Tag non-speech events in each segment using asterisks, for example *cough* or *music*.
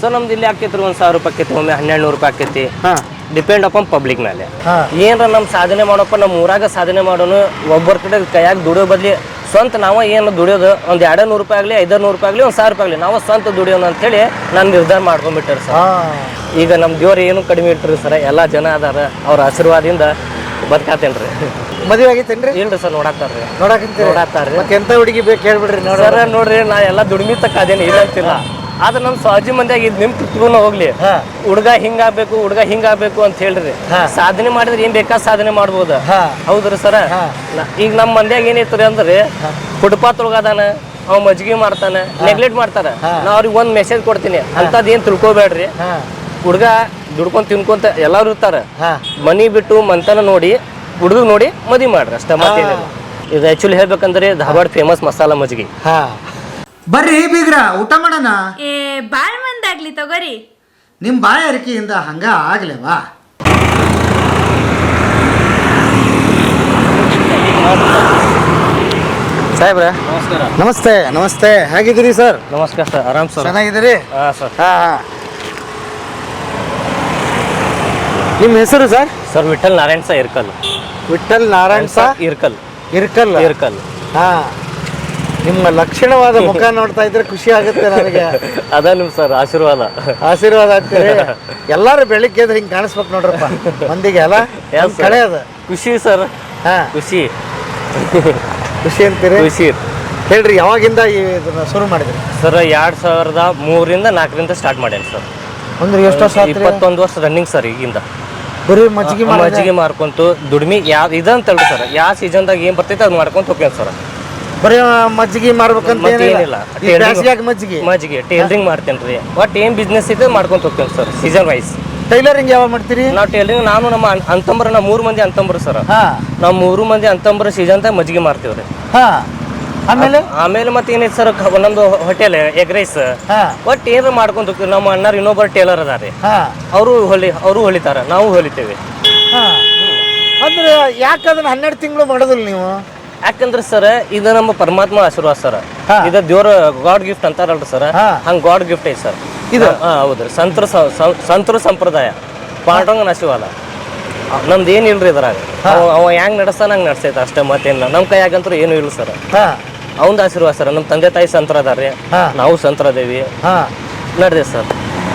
Sir ನಮ್ದು ಇಲ್ಲಿ ಆಕೈತ್ರಿ ಒಂದ್ ಸಾವಿರ ರೂಪಾಯಿ ಆಕೈತಿ ಒಮ್ಮೆ ಹನ್ನೆರಡು ನೂರು ರೂಪಾಯಿ ಆಕೈತಿ. ಡಿಪೆಂಡ್ ಅಪಾನ್ ಪಬ್ಲಿಕ್ ಮೇಲೆ. ಏನರ ನಮ್ ನಮ್ಮ ಸಾಧನೆ ಮಾಡೋಪ್ಪ ನಮ್ಮ ಊರಾಗ ಸಾಧನೆ ಮಾಡೋನು ಒಬ್ಬರ ಕಡೆ ಕೈಯಾಗ ದುಡಿಯೋ ಬದ್ಲಿ ಸ್ವಂತ ನಾವು ಏನು ದುಡಿಯೋದು? ಒಂದು ಎರಡು ನೂರು ರೂಪಾಯಿ ಆಗಲಿ ಐದಾರು ನೂರು ರೂಪಾಯಿ ಆಗಲಿ ಒಂದು ಸಾವಿರ ರೂಪಾಯಿ ಆಗಲಿ ನಾವು ಸ್ವಂತ ದುಡಿಯೋಣ ಅಂತೇಳಿ ನಾನು ನಿರ್ಧಾರ ಮಾಡ್ಕೊಂಡ್ಬಿಟ್ಟಾರೆ ಸರ್. ಈಗ ನಮ್ಮ ದೇವ್ರು ಏನು ಕಡಿಮೆ ಇಟ್ಟರು ಸರ್ ಎಲ್ಲ ಜನ ಅದಾರ ಅವ್ರ ಆಶೀರ್ವಾದದಿಂದ ಬದುಕಾತೇನ್ರಿ. ಮದುವೆ ಆಗಿತ್ತೇನ್ರಿ? ಇಲ್ರಿ ಸರ್ ನೋಡಾಕ್ತಾರ್ರಿ ನೋಡಾಕ್ತಾರ್ರಿ ಮತ್ತೆ ಎಂತ ಹುಡುಗಿ ಬೇಕು ಹೇಳ್ಬಿಡ್ರಿ ನೋಡ್ರಿ. ನಾ ಎಲ್ಲ ದುಡಿಮೆ ತಕ್ಕ ಅದೇನು ಇಲ್ಲ ಅಂತಿಲ್ಲ ಆದ್ರೆ ನಮ್ಮ ಸ್ವಾಜಿ ಮಂದಿಯಾಗ ಇದು ನಿಮ್ ಕಿತ್ಕೊಂಡ್ ಹೋಗ್ಲಿ. ಹಿಂಗ ಹುಡುಗ ಹಿಂಗಾಗ್ಬೇಕು ಹಿಂಗ ಹಿಂಗಾಗ್ಬೇಕು ಅಂತ ಹೇಳ್ರಿ. ಸಾಧನೆ ಮಾಡಿದ್ರೆ ಏನ್ ಬೇಕಾ ಸಾಧನೆ ಮಾಡ್ಬೋದು. ಹೌದ್ರಿ ಸರ? ಈಗ ನಮ್ಮ ಮಂದ್ಯಾಗ ಏನೈತ್ರಿ ಅಂದ್ರೆ ಫುಟ್ಪಾತ್ ಒಳಗದಾನ ಅವ ಮಜ್ಗಿ ಮಾಡ್ತಾನೆ ನೆಗ್ಲೆಕ್ಟ್ ಮಾಡ್ತಾರ. ನಾ ಅವ್ರಿಗೆ ಒಂದ್ ಮೆಸೇಜ್ ಕೊಡ್ತೀನಿ. ಅಂತದ್ ಏನ್ ತಿಳ್ಕೊಬೇಡ್ರಿ. ಹುಡ್ಗ ದುಡ್ಕೊಂಡ್ ತಿನ್ಕೊಂತ ಎಲ್ಲಾರು ಇರ್ತಾರ. ಮನಿ ಬಿಟ್ಟು ಮಂತನ ನೋಡಿ ಹುಡ್ಗ ನೋಡಿ ಮದಿ ಮಾಡ್ರಿ ಅಷ್ಟೇ ಮತ್ತೇನಿಲ್ಲ ಇದು ಆಕ್ಚುಲಿ ಹೇಳ್ಬೇಕಂದ್ರೆ ಧಾರವಾಡ ಫೇಮಸ್ ಮಸಾಲಾ ಮಜ್ಗಿ. ಬರ್ರಿ ಬೀಗ್ರ ಊಟ ಮಾಡೋಣ. ಏ ಬಾಳ್ ಮಂದಾಗ್ಲಿ ತಗೋರಿ. ನಿಮ್ಮ ಬಾಯ ಅರಿಕೆಯಿಂದ ಹಂಗ ಆಗ್ಲೇವಾ? ಸಾಹೇಬ್ರ ನಮಸ್ಕಾರ. ನಮಸ್ತೆ ನಮಸ್ತೆ. ಹೇಗಿದ್ದೀರಿ ಸರ್? ನಮಸ್ಕಾರ ಸರ್ ಆರಾಮ್ ಸರ್. ಚೆನ್ನಾಗಿದ್ದೀರಿ? ಹಾ ಸರ್. ಹಾ ಹಾ. ನಿಮ್ಮ ಹೆಸರು sir? Sir Vittal Narayan sir Irkal. Vittal Narayan ಸಾ ಇರ್ಕಲ್. ಇರ್ಕಲ್. ಇರ್ಕಲ್. ಹಾ. ನಿಮ್ಮ ಲಕ್ಷಣವಾದ ಮುಖ ನೋಡ್ತಾ ಇದ್ರೆ ಖುಷಿ ಆಗುತ್ತೆ ನನಗೆ. *laughs* ಅದ ನಿಮ್ ಸರ್ ಆಶೀರ್ವಾದ. ಆಶೀರ್ವಾದ ಆಗ್ತೀರಿ. ಎಲ್ಲಾರು ಬೆಳಿಗ್ಗೆ ಎದ್ರೆ ಹಿಂಗೆ ಕಾಣಿಸ್ಬೇಕು ನೋಡ್ರಪ್ಪ. ಮಂದಿಗೆ ಅಲ್ಲ? *laughs* ಕಳೆ ಅದ. ಖುಷಿ ಸರ್. ಹಾ. ಖುಷಿ. *laughs* ಖುಷಿ ಅಂತೀರಿ? ಖುಷಿ. ಹೇಳ್ರಿ ಯಾವಾಗಿಂದ ಈ ಇದನ್ನ ಶುರು ಮಾಡಿದ್ರಿ? ಸರ್ ಎರಡ್ ಸಾವಿರದ ಮೂರರಿಂದ ನಾಲ್ಕರಿಂದ ಸ್ಟಾರ್ಟ್ ಮಾಡೇನಿ ಸರ್. ಅಂದ್ರೆ ಎಷ್ಟು ವರ್ಷ ಆತ್ರಿ ಇಪ್ಪತ್ತೊಂದು ವರ್ಷ ರನ್ನಿಂಗ್ ಸರ್ ಈಗಿಂದ. ಬರೀ ಮಜ್ಜಿಗೆ ಮಜ್ಜಿಗೆ ಮಾರ್ಕೊಂತು ದುಡಿಮೆ ಯಾವ ಇದಂತಲ್ರಿ ಸರ್ ಯಾವ ಸೀಸನ್ದಾಗ ಏನ್ ಬರ್ತೈತೆ ಅದ್ ಮಾಡ್ಕೊಂತ ಹೋಗ್ತೇನೆ ಸರ್. ಬರೀ ಮಜ್ಜಿಗೆ ಮಾಡ್ಬೇಕಂತ ಏನಿಲ್ಲ. ಬ್ಯಾಸ್ಗ್ಯಾಗ ಮಜ್ಜಿಗೆ. ಮಜ್ಜಿಗೆ ಟೇಲರಿಂಗ್ ಮಾಡ್ತೇನೆ ರೀ. ಒಟ್ಟು ಏನು ಬಿಸ್ನೆಸ್ ಇದೆ ಮಾಡ್ಕೊಂತ ಹೋಗ್ತೇನೆ ಸರ್ ಸೀಸನ್ ವೈಸ್ ಟೈಲರಿಂಗ್ ಯಾವಾಗ ಮಾಡ್ತೀರಿ? ನಾವು ಟೈಲರಿಂಗ್ ನಾನು ನಮ್ಮ ಅಂತಂಬರ ನಾವು ಮೂರು ಮಂದಿ ಅಂತಂಬ್ರು ಸರ್ ನಾವು ಮೂರು ಮಂದಿ ಅಂತಂಬ್ರ ಸೀಸನ್ದಾಗ ಮಜ್ಜಿಗೆ ಮಾಡ್ತೀವಿ ಹಾ. ಆಮೇಲೆ? ಆಮೇಲೆ ಮತ್ತೆ ಏನೈತೆ ಸರ್ ಒಂದೊಂದು ಹೋಟೆಲ್ ಎಗ್ ರೈಸ್ ಒಟ್ಟು ಏನಾರ ಮಾಡ್ಕೊಂತ ಹೋಗ್ತೀವಿ. ನಮ್ಮ ಅಣ್ಣಾರು ಇನ್ನೊಬ್ಬರ ಟೇಲರ್ ಅದಾರೆ ಅವರು ಹೊಲಿ ಅವರು ಹೊಲಿತಾರ. ನಾವು ಹೊಲಿತೇವೆ. ಅಂದ್ರೆ ಯಾಕಂದ್ರೆ ಹನ್ನೆರಡು ತಿಂಗಳು ಮಾಡೋದಿಲ್ಲ ನೀವು? ಯಾಕಂದ್ರೆ ಸರ್ ಇದು ನಮ್ಮ ಪರಮಾತ್ಮ ಆಶೀರ್ವಾದ ಸರ್. ಇದು ದೇವ್ರ ಗಾಡ್ ಗಿಫ್ಟ್ ಅಂತಾರಲ್ರಿ ಸರ್. ಹಂಗ ಗಾಡ್ ಗಿಫ್ಟ್ ಐತಿ ಸರ್. ಇದು? ಹೌದು ಹೌದ್ರಿ. ಸಂತರ ಸಂತರ ಸಂಪ್ರದಾಯ. ಪಾಂಡವಂಗನ ಆಶೀರ್ವಾದ ನಮ್ದು ಏನು ಇಲ್ರಿ ಇದ್ರಾಗ? ಅವ ಹೆಂಗ್ ನಡೆಸ್ತಾನ ಹಂಗೆ ನಡೆಸೈತೆ ಅಷ್ಟೇ ಮತ್ತೇನಿಲ್ಲ. ನಮ್ಮ ಕೈಯಾಗಂತೂ ಏನು ಇಲ್ಲ ಸರ್. ಅವಂದ ಆಶೀರ್ವಾದ ಸರ್. ನಮ್ಮ ತಂದೆ ತಾಯಿ ಸಂತರ ಅದಾರ ಹಾ. ನಾವು ಸಂತರ ಅದೇವಿ. ಹಾ. ನಡ್ದೆ ಸರ್.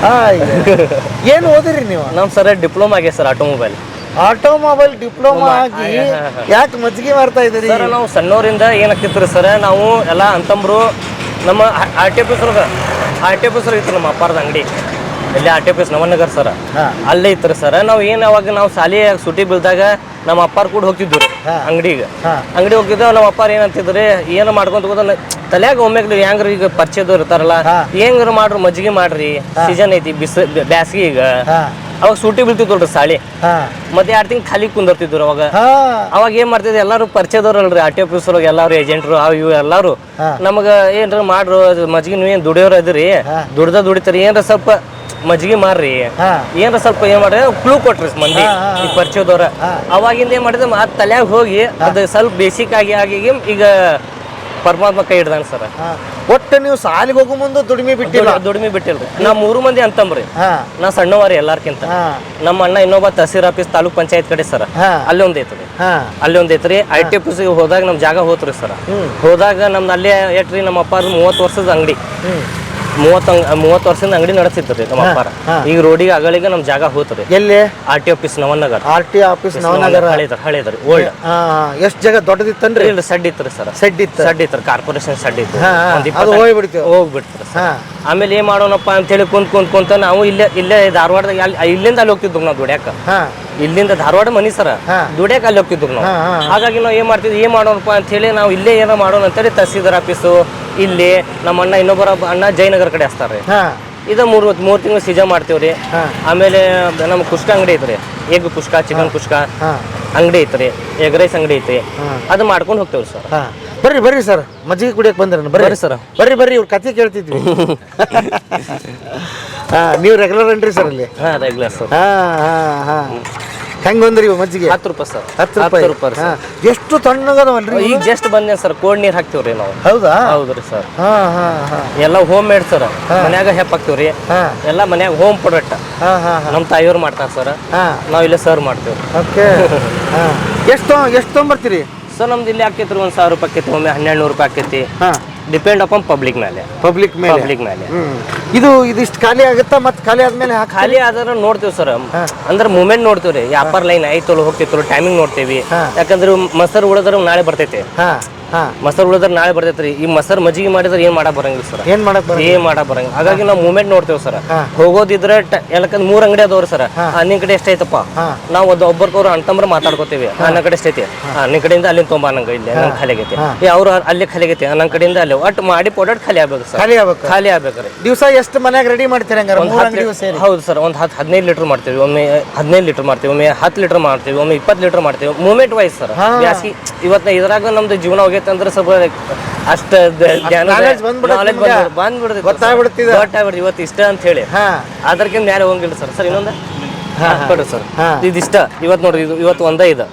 ಏನ್ ಏನು ಓದಿರಿ ನೀವು? ನಮ್ಮ ಸರ್ ಡಿಪ್ಲೊಮಾ ಆಗಿದೆ ಸರ್ ಆಟೋಮೊಬೈಲ್. ಆಟೋಮೊಬೈಲ್ ಡಿಪ್ಲೊಮಾ ಆಗಿ ಯಾಕೆ ಮಜ್ಜಿಗೆ ಮಾಡ್ತಾ ಇದ್ದೀರಿ? ಸರ್ ನಾವು ಸಣ್ಣವರಿಂದ ಏನಾಗ್ತಿತ್ತು ಸರ್? ನಾವು ಎಲ್ಲ ಅಂತಂಬ್ರು ನಮ್ಮ ಆರ್ ಟಿ ಆಫೀಸ್ ಒಳಗೆ ಆರ್ ಟಿ ಆಫೀಸ್ ಇತ್ತು ನಮ್ಮ ಅಪ್ಪಾರದ ಅಂಗಡಿ. ಇಲ್ಲಿ R T office Navanagar sir. ಅಲ್ಲೇ ಇತ್ತು ಸರ್. ನಾವು ಏನು ಅವಾಗ ನಾವು ಶಾಲೆ ಸುಟಿ ಬೀಳ್ದಾಗ ನಮ್ಮ ಅಪ್ಪಾರ ಕೂಡ ಹೋಗ್ತಿದ್ವಿ ಅಂಗಡಿಗೆ. ಅಂಗಡಿ ಹೋಗಿದ್ದೆ ನಮ್ಮ ಅಪ್ಪಾರ ಏನಂತಿದ್ರಿ ಏನು ಮಾಡ್ಕೊಂತ ಹೋಗೋದ ತಲೆಯಾಗ ಒಮ್ಮೆಗ್ಲಿ ಹೆಂಗ್ರಿ ಈಗ ಪರಿಚಯದವ್ರು ಇರ್ತಾರಲ್ಲ ಹಾ. ಮಾಡ್ರು ಮಜ್ಜಿಗೆ ಮಾಡ್ರಿ? ಸೀಸನ್ ಐತಿ ಬಿಸ್ ಬ್ಯಾಸ್ಗಿ ಈಗ. ಅವಾಗ ಸೂಟಿ ಬೀಳ್ತಿದ್ವಲ್ರಿ ಸಾಲಿ ಹಾ. ಮತ್ತೆ ಎರಡು ತಿಂಗ್ ಖಾಲಿ ಕುಂದರ್ತಿದ್ರು ಅವಾಗ. ಹಾ. ಅವಾಗ ಏನ್ ಮಾಡ್ತಿದ್ವಿ ಎಲ್ಲಾರು ಪರಿಚಯದವ್ರಲ್ರಿ ಆರ್ ಟಿ ಆಫೀಸ್ ಒಳಗೆ ಎಲ್ಲಾರು ಏಜೆಂಟ್ರು ಅವು ಇವ್ ಎಲ್ಲಾರು. ನಮಗ ಏನ್ರ ಮಾಡ್ರು ಮಜ್ಗಿ ನೀವೇನ್ ನೀವ್ ಏನ್ ದುಡಿಯೋರ್ ಅದ್ರಿ? ದುಡ್ದ ದುಡಿತಾರಿ ಏನ್ರ ಸ್ವಲ್ಪ ಮಜ್ಗಿ ಮಾರ್ರಿ. ಏನ್ರ ಸ್ವಲ್ಪ ಏನ್ ಮಾಡ್ರಿ ಕ್ಲೂ ಕೊಟ್ರಿ ಮಂದಿ ಈ ಪರಿಚಯದವ್ರ. ಅವಾಗಿಂದ ಏನ್ ಮಾಡಿದ್ರೆ ಆ ತಲ್ಯಾಗ ಹೋಗಿ ಅದು ಸ್ವಲ್ಪ ಬೇಸಿಕ್ ಆಗಿ ಆಗಿ ಈಗ ಪರಮಾತ್ಮ ಕೈ ಹಿಡ್ದಾನ ಸರ್. ಒಟ್ಟು ನೀವು ಸಾಲಿಗೆ ಹೋಗೋ ಮುಂದೆ ದುಡಿಮೆ ಬಿಟ್ಟಿಲ್ಲ? ದುಡಿಮೆ ಬಿಟ್ಟಿಲ್ರಿ. ನಾ ಮೂರು ಮಂದಿ ಅಂತಂಬ್ರಿ. ನಾ ಸಣ್ಣವಾರಿ ಎಲ್ಲಾರ್ಕಿಂತ. ನಮ್ಮ ಅಣ್ಣ ಇನ್ನೊಬ್ಬ ತಹಸೀಲ್ ಆಫೀಸ್ ತಾಲೂಕ್ ಪಂಚಾಯತ್ ಕಡೆ ಸರ್. ಅಲ್ಲಿ ಒಂದ್ ಐತ್ರಿ. ಅಲ್ಲಿ ಒಂದ್ ಐತ್ರಿ. ಐ ಟಿ ಆಫೀಸ್ ಹೋದಾಗ ನಮ್ ಜಾಗ ಹೋತ್ರಿ ಸರ್. ಹೋದಾಗ ನಮ್ದು ಅಲ್ಲೇ ಏಟ್ರಿ ನಮ್ಮ ಅಪ್ಪ ಮೂವತ್ತು ವರ್ಷದ ಅಂಗಡಿ. ಮೂವತ್ತ ಮೂವತ್ತು ವರ್ಷದಿಂದ ಅಂಗಡಿ ನಡೆಸಿತ್ರಿ ನಮ್ಮ ಅಪ್ಪಾರ. ಈಗ ರೋಡಿಗೆ ಅಗಳಿಗೆ ನಮ್ ಜಾಗ ಹೋಗ್ತದೆ. ಎಲ್ಲಿ? R T office Navanagar. R T office Navanagar. ಹಳೇದ್ರಿ ಹಳೇದ್ರಿ ಓಲ್ಡ್. ಎಷ್ಟ್ ಜಾಗ ದೊಡ್ಡದಿತ್ತನ್ರಿ ಇಲ್ಲ ಸಡ್ ಇತ್ತು ಸರ್. ಸೆಡ್ ಇತ್ತು. ಸಡ್ ಇತ್ತು ಕಾರ್ಪೊರೇಷನ್ ಸಡ್ ಇತ್ತು. ಅದು ಹೋಗ್ಬಿಡ್ತೀವಿ ಹೋಗ್ಬಿಡ್ತಾರೆ ಆಮೇಲೆ ಏನ್ ಮಾಡೋಣಪ್ಪ ಅಂತೇಳಿ ಕುಂತ್ ಕುಂತ್ ಕುಂತ ನಾವು ಇಲ್ಲೇ ಇಲ್ಲೇ ಧಾರವಾಡದ ಇಲ್ಲಿಂದ ಅಲ್ಲಿ ಹೋಗ್ತಿದ್ವಿ ನಾವು ದುಡ್ಯಾಕ. ಇಲ್ಲಿಂದ ಧಾರವಾಡ ಮನಿ ಸರ. ದುಡಿಯಾಕ ಅಲ್ಲಿ ಹೋಗ್ತಿದ್ವಿ ನಾವು. ಹಾಗಾಗಿ ನಾವು ಏನ್ ಮಾಡ್ತಿದ್ವಿ ಏನ್ ಮಾಡೋಣಪ್ಪ ಅಂತ ಹೇಳಿ ನಾವು ಇಲ್ಲೇ ಏನೋ ಮಾಡೋಣ ಅಂತೇಳಿ ತಹಸೀಲ್ದಾರ್ ಆಫೀಸು ಇಲ್ಲಿ ನಮ್ಮ ಅಣ್ಣ ಇನ್ನೊಬ್ಬರ ಅಣ್ಣ ಜಯನಗರ ಕಡೆ ಹಚ್ತಾರ್ರಿ ಹಾ. ಇದ ಮೂರು ಮೂರು ತಿಂಗಳು ಸೀಜಾ ಮಾಡ್ತೀವ್ರಿ. ಆಮೇಲೆ ನಮ್ಮ ಕುಷ್ಕ ಅಂಗಡಿ ಐತ್ರಿ. ಎಗ್ ಕುಷ್ಕ ಚಿಕನ್ ಕುಷ್ಕ ಅಂಗಡಿ ಐತ್ರಿ. ಎಗ್ ರೈಸ್ ಅಂಗಡಿ ಐತಿ. ಅದು ಮಾಡ್ಕೊಂಡು ಹೋಗ್ತೇವ್ರಿ ಸರ್. ಬರ್ರಿ ಬರ್ರಿ ಸರ್. ಮಜ್ಜಿಗೆ ಕುಡಿಯಕ್ ಬಂದ್ರ ಬರ್ರಿ. ಸರ್. ಬರ್ರಿ ಬರ್ರಿ ಇವ್ರ ಕತೆ ಕೇಳ್ತಿದ್ವಿ. ನೀವು ರೆಗ್ಯುಲರ್ ಅನ್ರಿ ಸರ್ ಅಲ್ಲಿ? ಹಾ ರೆಗ್ಯುಲರ್ ಸರ್. ಹಾ ಹಾ ಹಾ. ಹೆಂಗೊಂದ್ರಿ ಇವು ಮಜ್ಜಿಗೆ? ಹತ್ತು ರೂಪಾಯಿ ಸರ್. ಹತ್ತು ರೂಪಾಯಿ? ರೂಪಾಯಿ ಹಾ. ಎಷ್ಟು ತಣ್ಣಗದವಲ್ರಿ ಈಗ ಜಸ್ಟ್ ಬಂದೇನ್ ಸರ್ ಕೋಡ್ ನೀರ್ ಹಾಕ್ತಿವ್ರಿ ನಾವು. ಹೌದಾ? ಹೌದ್ರಿ ಸರ್. ಹಾ ಹಾ ಹಾ. ಎಲ್ಲ ಹೋಮ್ ಮೇಡ್ ಸರ್. ಮನ್ಯಾಗ ಹೆಪ್ ಹಾಕ್ತಿವ್ರಿ. ಹಾ. ಎಲ್ಲ ಮನ್ಯಾಗ ಹೋಮ್ ಪ್ರಾಡಕ್ಟ್ ಹಾ ಹಾ ನಮ್ಮ ತಾಯಿಯವ್ರು ಮಾಡ್ತಾರ ಸರ್. ಹಾ. ನಾವ್ ಇಲ್ಲೇ ಸರ್ವ್ ಮಾಡ್ತೀವಿ ಓಕೆ. ಹಾ. ಎಷ್ಟು ಎಷ್ಟು ತೊಗೊಂಬರ್ತೀರಿ ಸರ್ ನಮ್ದು ಇಲ್ಲಿ ಹಾಕೈತ್ರಿ ಒಂದ್ ಸಾವಿರ ರೂಪಾಯಿ ಆಕೈತಿ ಒಮ್ಮೆ ಹನ್ನೆರಡು ನೂರು ರೂಪಾಯಿ ಆಕೈತಿ ಹಾ. ಡಿಪೆಂಡ್ ಅಪಾನ್ ಪಬ್ಲಿಕ್ ಮೇಲೆ. ಪಬ್ಲಿಕ್ ಮೇಲೆ? ಪಬ್ಲಿಕ್ ಮೇಲೆ. ಇದು ಇದಿಷ್ಟು ಖಾಲಿ ಆಗುತ್ತಾ ಮತ್ತೆ ಖಾಲಿ ಆದ್ಮೇಲೆ ಹಾಕಿ ಖಾಲಿ ಆದ್ರೆ ನೋಡ್ತೀವಿ ಸರ್. ಅಂದ್ರೆ ಮೂಮೆಂಟ್ ನೋಡ್ತೀವಿ ರೀ ವ್ಯಾಪಾರ ಲೈನ್ ಐತಲ್ಲ ಹೋಗ್ತಿತ್ತು ಟೈಮಿಂಗ್ ನೋಡ್ತೀವಿ. ಹಾ. ಯಾಕಂದ್ರೆ ಮೊಸರು ಉಳಿದ್ರೆ ನಾಳೆ ಬರ್ತೈತಿ. ಹಾ. ಮೊಸರು ಉಳಿದ್ರೆ ನಾಳೆ ಬರ್ತೈತ್ರಿ. ಈ ಮೊಸರು ಮಜ್ಜಿಗೆ ಮಾಡಿದ್ರೆ ಏನ್ ಮಾಡಕ್ ಬರಂಗಿಲ್ಲ ಸರ್. ಏನ್ ಮಾಡಕ್ ಬರ ಏನ್ ಮಾಡಕ್ ಬರಂಗಿಲ್ಲ. ಹಾಗಾಗಿ ನಾವು ಮೂಮೆಂಟ್ ನೋಡ್ತೇವೆ ಸರ್. ಹೋಗೋದಿದ್ರೆ ಎಲ್ಲಕಂದ್ ಮೂರ್ ಅಂಗಡಿ ಅದಾವ್ರಿ ಸರ್. ನಿನ್ ಕಡೆ ಎಷ್ಟೈತಪ್ಪ ಐತಪ್ಪ? ನಾವು ಒಂದು ಒಬ್ಬರಿಗೊಬ್ರು ಅಂತಂಬ್ರ ಮಾತಾಡ್ಕೋತೀವಿ. ಅನ್ನ ಕಡೆ ಎಷ್ಟೈತಿ ಅನ್ನ ನಿನ್ ಕಡೆಯಿಂದ ಅಲ್ಲಿ ತೊಂಬ ನಂಗೆ ಇಲ್ಲಿ ನಂಗೆ ಖಾಲಿ ಆಗೈತಿ ಏ ಅವ್ರು ಅಲ್ಲಿ ಖಾಲಿ ಆಗೈತಿ ನನ್ನ ಕಡೆಯಿಂದ ಅಲ್ಲಿ. ಒಟ್ಟು ಮಾಡಿ ಪ್ರಾಡಕ್ಟ್ ಖಾಲಿ ಆಗ್ಬೇಕು ಸರ್. ಖಾಲಿ ಆಗ್ಬೇಕು. ಖಾಲಿ ಆಗ್ಬೇಕ್ರಿ. ದಿವಸ ಎಷ್ಟು ಮನ್ಯಾಗ ರೆಡಿ ಮಾಡ್ತೀರಿ ಹಂಗಾರ? ಒಂದ್ ಮೂರು ಹತ್ತು ಅಂಗಡಿ ಸೇರಿ. ಹೌದು ಸರ್ ಒಂದು ಹತ್ತು ಹದಿನೈದು ಲೀಟರ್ ಮಾಡ್ತೀವಿ. ಒಮ್ಮೆ ಹದಿನೈದು ಲೀಟರ್ ಮಾಡ್ತೀವಿ. ಒಮ್ಮೆ ಹತ್ತು ಲೀಟರ್ ಮಾಡ್ತೀವಿ. ಒಮ್ಮೆ ಇಪ್ಪತ್ತು ಲೀಟರ್ ಮಾಡ್ತೀವಿ. Moment wise sir. ಜಾಸ್ತಿ ಇವತ್ತು ಇದ್ರಾಗ ನಮ್ದು ಜೀವನ ಹೋಗೈತೆ. ಅಂದ್ರೆ ಸ್ವಲ್ಪ ಅಷ್ಟ ಬಂದ್ಬಿಡುತ್ತೆ ಗೊತ್ತಾಗ್ಬಿಡ್ತಿದೆ. ಗೊತ್ತಾಗ್ಬಿಡ್ತು ಇವತ್ತು ಇಷ್ಟ ಅಂತ ಹೇಳಿ. ಹಾ. ಅದಕ್ಕಿಂತ ಮೇಲೆ ಹೋಗಿಲ್ಲ ಸರ್. ಸರ್ ಇನ್ನೊಂದು? ಕೊಡ್ರಿ ಸರ್. ಇದಿಷ್ಟ ಇವತ್ತು ನೋಡ್ರಿ ಇದು ಇವತ್ತು ಒಂದೇ ಇದು.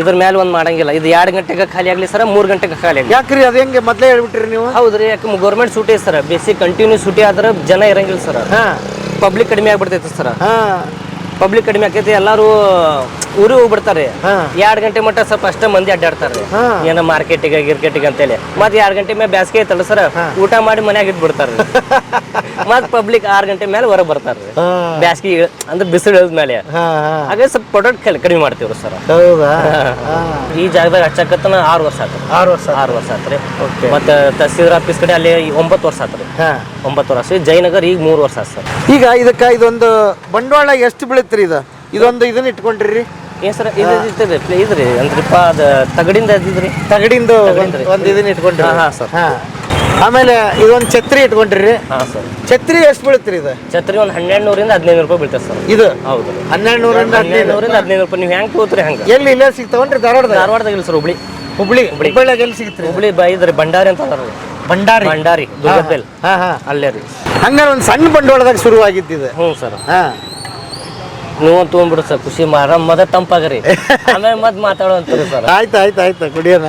ಇದ್ರ ಮೇಲೆ ಒಂದ್ ಮಾಡಂಗಿಲ್ಲ. ಇದು ಎರಡ್ ಗಂಟೆಗೆ ಖಾಲಿ ಆಗ್ಲಿ ಸರ್ ಮೂರ್ ಗಂಟೆಗೆ ಖಾಲಿ ಆಗ್ಲಿ. ಯಾಕ್ರಿ ಅದ ಹೆಂಗೆ ಮೊದ್ಲೇ ಹೇಳ್ಬಿಟ್ರಿ ನೀವು? ಹೌದ್ರಿ ಯಾಕೆ ಗೌರ್ಮೆಂಟ್ ಸೂಟಿ ಸರ್. ಬೇಸಿಕ್ ಕಂಟಿನ್ಯೂ ಸೂಟಿ ಆದ್ರೆ ಜನ ಇರಂಗಿಲ್ಲ ಸರ್. ಪಬ್ಲಿಕ್ ಕಡಿಮೆ ಆಗ್ಬಿಡ್ತೈತಿ ಸರ್. ಪಬ್ಲಿಕ್ ಕಡಿಮೆ ಆಕೈತಿ ಎಲ್ಲಾರು ಊರಿಗೆ ಹೋಗ್ಬಿಡ್ತಾರೆ. ಎರಡ್ ಗಂಟೆ ಮಟ್ಟ ಸ್ವಲ್ಪ ಅಷ್ಟೇ ಮಂದಿ ಅಡ್ಡಾಡ್ತಾರೆ. ಏನ ಮಾರ್ಕೆಟಿಗೆ ಗಿರ್ಕೆಟಿಗೆ ಅಂತೇಳಿ. ಮತ್ತೆ ಎರಡ್ ಗಂಟೆ ಮೇಲೆ ಬ್ಯಾಸ್ಗೆ ಐತಲ್ಲ ಸರ್? ಊಟ ಮಾಡಿ ಮನ್ಯಾಗ ಇಟ್ಬಿಡ್ತಾರೆ. *laughs* ಮತ್ ಪಬ್ಲಿಕ್ ಆರ್ ಗಂಟೆ ಮೇಲೆ ಹೊರಗೆ ಬರ್ತಾರೆ. ಬ್ಯಾಸ್ಗೆ ಅಂದ್ರೆ ಬಿಸಿಲು ಇಳಿದ ಮೇಲೆ. ಹಾಗೆ ಸ್ವಲ್ಪ ಪ್ರಾಡಕ್ಟ್ ಕಡಿಮೆ ಮಾಡ್ತೀವ್ರಿ ಸರ್. ಹೌದಾ? ಈ ಜಾಗದಾಗ ಹಚ್ಚಕತ್ತನ ಆರು ವರ್ಷ ಆತ್ರಿ. ಆರು ವರ್ಷ ಆರು ವರ್ಷ ಆತ್ರಿ. ಮತ್ತೆ ತಹಸೀಲ್ದಾರ್ ಆಫೀಸ್ ಕಡೆ ಅಲ್ಲಿ ಒಂಬತ್ತು ವರ್ಷ ಆತ್ರಿ. ಒಂಬತ್ತು ವರ್ಷ. ಜಯನಗರ್ ಈಗ ಮೂರು ವರ್ಷ ಆತ್ ಸರ್. ಈಗ ಇದಕ್ಕ ಇದೊಂದು ಬಂಡವಾಳ ಎಷ್ಟು ಬೀಳುತ್ತೀರಿ ಇದು? ಇದೊಂದು ಇದನ್ನ ಇಟ್ಕೊಂಡ್ರಿ ಹೆಸರು ಸರ್ ಇದು ಇದ್ರಿ ಇದ್ರಿ ಅಂದ್ರಿಪ್ಪ ಅದು ತಗಡಿಂದ ಇದ್ರಿ? ತಗಡಿಂದು. ಒಂದು ಇದನ್ನ ಇಟ್ಕೊಂಡ್ರಿ. ಹಾ, ಸರ್. ಹಾ. ಆಮೇಲೆ ಇದೊಂದು ಛತ್ರಿ ಇಟ್ಕೊಂಡ್ರಿ ಹಾ ಸರ್. ಛತ್ರಿ ಎಷ್ಟು ಬೀಳುತ್ತೆ ಇದು? ಛತ್ರಿ ಒಂದು ಹನ್ನೆರಡು ನೂರಿಂದ ಹದಿನೈದು ರೂಪಾಯಿ ಬೀಳ್ತದೆ ಸರ್. ಇದು? ಹೌದು. ಹನ್ನೆರಡು ನೂರಿಂದ ಹದಿನೈದು. ನೂರಿಂದ ಹದಿನೈದು ರೂಪಾಯಿ. ನೀವು ಹೆಂಗ್ ತಗೋತ್ರಿ ಹಂಗ? ಎಲ್ಲಿ ಇಲ್ಲೇ ಸಿಗ್ತಾವನ್ರಿ ಧಾರವಾಡ ಧಾರವಾಡದಾಗ ಇಲ್ಲ ಸರ್ ಹುಬ್ಳಿ. ಹುಬ್ಳಿ. ಹುಬ್ಬಳ್ಳಿಯಾಗ ಎಲ್ಲಿ ಸಿಗ್ತೀರಿ ಹುಬ್ಳಿ ಬೈದ್ರಿ ಇದ್ರಿ ಭಂಡಾರಿ ಅಂತ ಅದಾರ ರೀ. ಭಂಡಾರಿ ಹಾ ಹಾ. ಅಲ್ಲೇ ರೀ. ಹಂಗಾರೆ ಒಂದು ಸಣ್ಣ ಬಂಡವಾಳದಾಗ ಶುರುವಾಗಿದ್ದಿದೆ ಹ್ಞೂ ಸರ್. ಹಾ. ನೀವು ತಗೊಂಡ್ಬಿಡ್ರಿ *laughs* ಸರ್ ಖುಷಿ ಮಾರ ಮದ ತಂಪಾಗ್ರಿ. ಆಮೇಲೆ ಮತ್ತೆ ಮಾತಾಡೋ ಅಂತೀರಿ ಸರ್. ಆಯ್ತು ಆಯ್ತು ಆಯ್ತು ಕುಡಿಯೋಣ.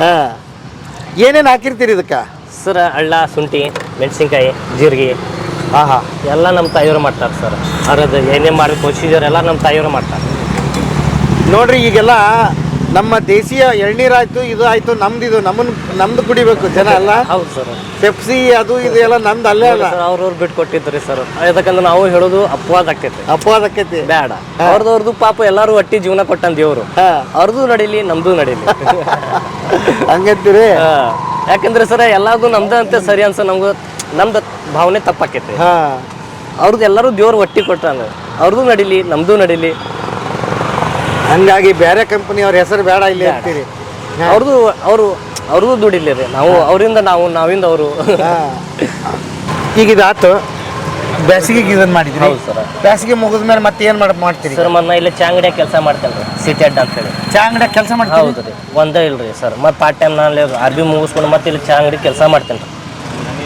ಹಾಂ. ಏನೇನು ಹಾಕಿರ್ತೀರಿ ಇದಕ್ಕ? ಸರ್ ಹಳ್ಳ ಶುಂಠಿ ಮೆಣಸಿನ್ಕಾಯಿ ಜೀರಿಗೆ. ಆಹಾ. ಹಾ ಎಲ್ಲ ನಮ್ಮ ತಾಯಿಯವರು ಮಾಡ್ತಾರೆ ಸರ್. ಅದ್ರದ್ದು ಏನೇ ಮಾಡಿ ಪ್ರೊಸೀಜರ್ ಎಲ್ಲ ನಮ್ಮ ತಾಯಿಯವರು ಮಾಡ್ತಾರೆ. ನೋಡ್ರಿ ಈಗೆಲ್ಲ ನಮ್ಮ ದೇಶೀಯ ಎಳ್ನೀರಾಯ್ತು ಇದು ಆಯ್ತು ನಮ್ದು ಇದು ನಮ್ಮನ್ ನಮ್ದು ಕುಡಿಬೇಕು ಜನ ಅಲ್ಲ? ಹೌದು ಸರ್ ಪೆಪ್ಸಿ ಅದು ಇದು ಎಲ್ಲ ನಮ್ದು ಅಲ್ಲೇ ಅಲ್ಲ? ಅವ್ರವ್ರು ಬಿಟ್ಟು ಕೊಟ್ಟಿದ್ರಿ ಸರ್. ಅದಕ್ಕೆಲ್ಲ ನಾವು ಹೇಳೋದು ಅಪವಾದ ಆಕೈತಿ. ಅಪವಾದ ಆಕೈತಿ. ಬೇಡ. ಅವ್ರದವ್ರದ್ದು ಪಾಪ ಎಲ್ಲಾರು ಒಟ್ಟಿ ಜೀವನ ಕೊಟ್ಟನ್ ದೇವ್ರು. ಅವ್ರದ್ದು ನಡೀಲಿ ನಮ್ದು ನಡೀಲಿ. *laughs* ಹಂಗಂತೀರಿ. ಯಾಕಂದ್ರೆ ಸರ್ ಎಲ್ಲಾರ್ದು ನಮ್ದು ಅಂತ ಸರಿ ಅನ್ಸ ನಮ್ಗೆ ನಮ್ದು ಭಾವನೆ ತಪ್ಪಾಕೈತಿ. ಹಾ. ಅವ್ರದ್ದು ಎಲ್ಲರೂ ದೇವ್ರು ಒಟ್ಟಿ ಕೊಟ್ಟಾನ ಅವ್ರದ್ದು ನಡೀಲಿ ನಮ್ದು ನಡೀಲಿ. ಹಂಗಾಗಿ ಬೇರೆ ಕಂಪನಿ ಅವ್ರ ಹೆಸರು ಬೇಡ ಇಲ್ಲಿ ಹಾಕ್ತೀರಿ ಅವ್ರದ್ದು ಅವರು ಅವ್ರದ್ದು ದುಡಿಲಿ ರೀ ನಾವು ಅವರಿಂದ ನಾವು ನಾವಿಂದ ಅವರು. *laughs* ಈಗ ಇದಾತು ಬೇಸಿಗೆಗೆ ಇದನ್ನು ಮಾಡಿದ್ರಿ? ಹೌದು ಸರ್. ಬೇಸಿಗೆ ಮುಗಿದ ಮೇಲೆ ಮತ್ತೆ ಏನು ಮಾಡಿ ಮಾಡ್ತೀರಿ? ಸರ್ ಮೊನ್ನೆ ಇಲ್ಲಿ ಚಾಂಗಡಿಯ ಕೆಲಸ ಮಾಡ್ತೇನೆ ರೀ ಸಿಟಿ ಅಡ್ಡ ಅಂತೇಳಿ ಚಾ ಅಂಗಡಿಯಾಗ ಕೆಲಸ ಮಾಡ್ತೀವಿ ಹೌದು ರೀ ಒಂದೇ ಇಲ್ರಿ ಸರ್. ಮತ್ತೆ ಪಾರ್ಟ್ ಟೈಮ್ ನಾನು ಅರ್ಬಿ ಮುಗಿಸ್ಕೊಂಡು ಮತ್ತೆ ಇಲ್ಲಿ ಚಾ ಅಂಗಡಿ ಕೆಲಸ ಮಾಡ್ತೇನೆ ರೀ.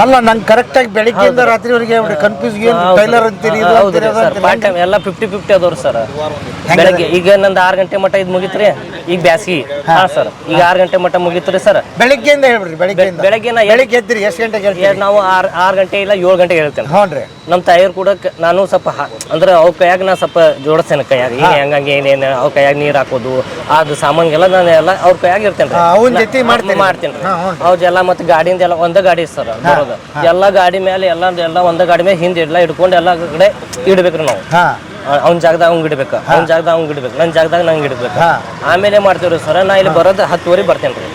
ಅಲ್ಲ ನಂಗೆ ಕರೆಕ್ಟಾಗಿ ಬೆಳಿಗ್ಗೆಯಿಂದ ರಾತ್ರಿವರೆಗೆ ಕನ್ಫ್ಯೂಸ್ ಟೈಲರ್ ಅಂತೀರಿ ಇದು ಅಂತೀರಿ ಅದು ಸರ್. ಅಂತೀರಿ. ಪಾರ್ಟ್ ಟೈಮ್ ಎಲ್ಲ ಫಿಫ್ಟಿ ಫಿಫ್ಟಿ ಅದಾವ್ರಿ ಸರ್. ಬೆಳಗ್ಗೆ ಈಗ ನಂದು ಆರು ಗಂಟೆ ಮಟ್ಟ ಇದು ಮುಗಿತ್ರಿ. ಈಗ ಬ್ಯಾಸ್ಗಿ. ಹಾ. ಸರ್. ಈಗ ಆರು ಗಂಟೆ ಮಟ್ಟ ಮುಗಿತ್ರಿ ಸರ್. ಬೆಳಿಗ್ಗೆಯಿಂದ ಹೇಳ್ರಿ ಬೆಳಿಗ್ಗೆಯಿಂದ. ಬೆಳಗ್ಗೆ ನಾ ಬೆಳಿಗ್ಗೆ ಎದ್ದಿರಿ ಎಷ್ಟು ಗಂಟೆಗೆ ಹೇಳ್ತೀರಿ ನಾವು ಆರು ಆರು ಗಂಟೆ ಇಲ್ಲ ಏಳು ಗಂಟೆಗೆ ಹೇಳ್ತೇನೆ ಹ್ಞೂ ರೀ. ನಮ್ಮ ತಾಯಿಯವ್ರು ಕೂಡ ಕ- ನಾನು ಸ್ವಲ್ಪ ಹ- ಅಂದ್ರೆ ಅವ್ರ ಕೈಯಾಗ ನಾ ಸ್ವಲ್ಪ ಜೋಡಿಸ್ತೇನೆ ಕೈಯಾಗ. ಹಿಂಗೆ ಹೆಂಗಂಗೆ ಏನೇನು ಅವ್ರ ಕೈಯಾಗ ನೀರು ಹಾಕೋದು ಅದು ಸಾಮಾನ್ಗೆಲ್ಲ ನಾನು ಎಲ್ಲ ಅವ್ರ ಕೈಯಾಗ ಇರ್ತೇನೆ ಹಾ, ಅವ್ನ್ ಜೊತೆ ಮಾಡ್ತೀರಿ? ಮಾಡ್ತೇನೆ ಹಾ, ಹ್ಞೂ. ಅವ್ರದೆಲ್ಲ ಮತ್ತೆ ಗಾಡಿಯಿಂದ ಎಲ್ಲ ಒಂದೇ ಗಾಡಿ ಸರ್ ಬರೋದು. ಎಲ್ಲ ಗಾಡಿ ಮೇಲೆ ಎಲ್ಲ ಎಲ್ಲ ಒಂದ ಗಾಡಿ ಮೇಲೆ ಹಿಂದೆ ಎಲ್ಲ ಇಡ್ಕೊಂಡು ಎಲ್ಲ ಕಡೆ ಇಡ್ಬೇಕ್ರಿ ನಾವು. ಹಾ. ಅವ್ನ ಜಾಗದಾಗ ಅವ್ನ್ ಇಡ್ಬೇಕು. ಅವ್ನ ಜಾಗದಾಗ ಅವ್ನ್ ಇಡ್ಬೇಕು. ನನ್ನ ಜಾಗದಾಗ ನಂಗೆ ಇಡ್ಬೇಕು. ಆಮೇಲೆ ಮಾಡ್ತೀವ್ರಿ ಸರ್ ನಾ ಇಲ್ಲಿ ಬರೋದು ಹತ್ತುವರೆ ಬರ್ತೇನೆ ರೀ.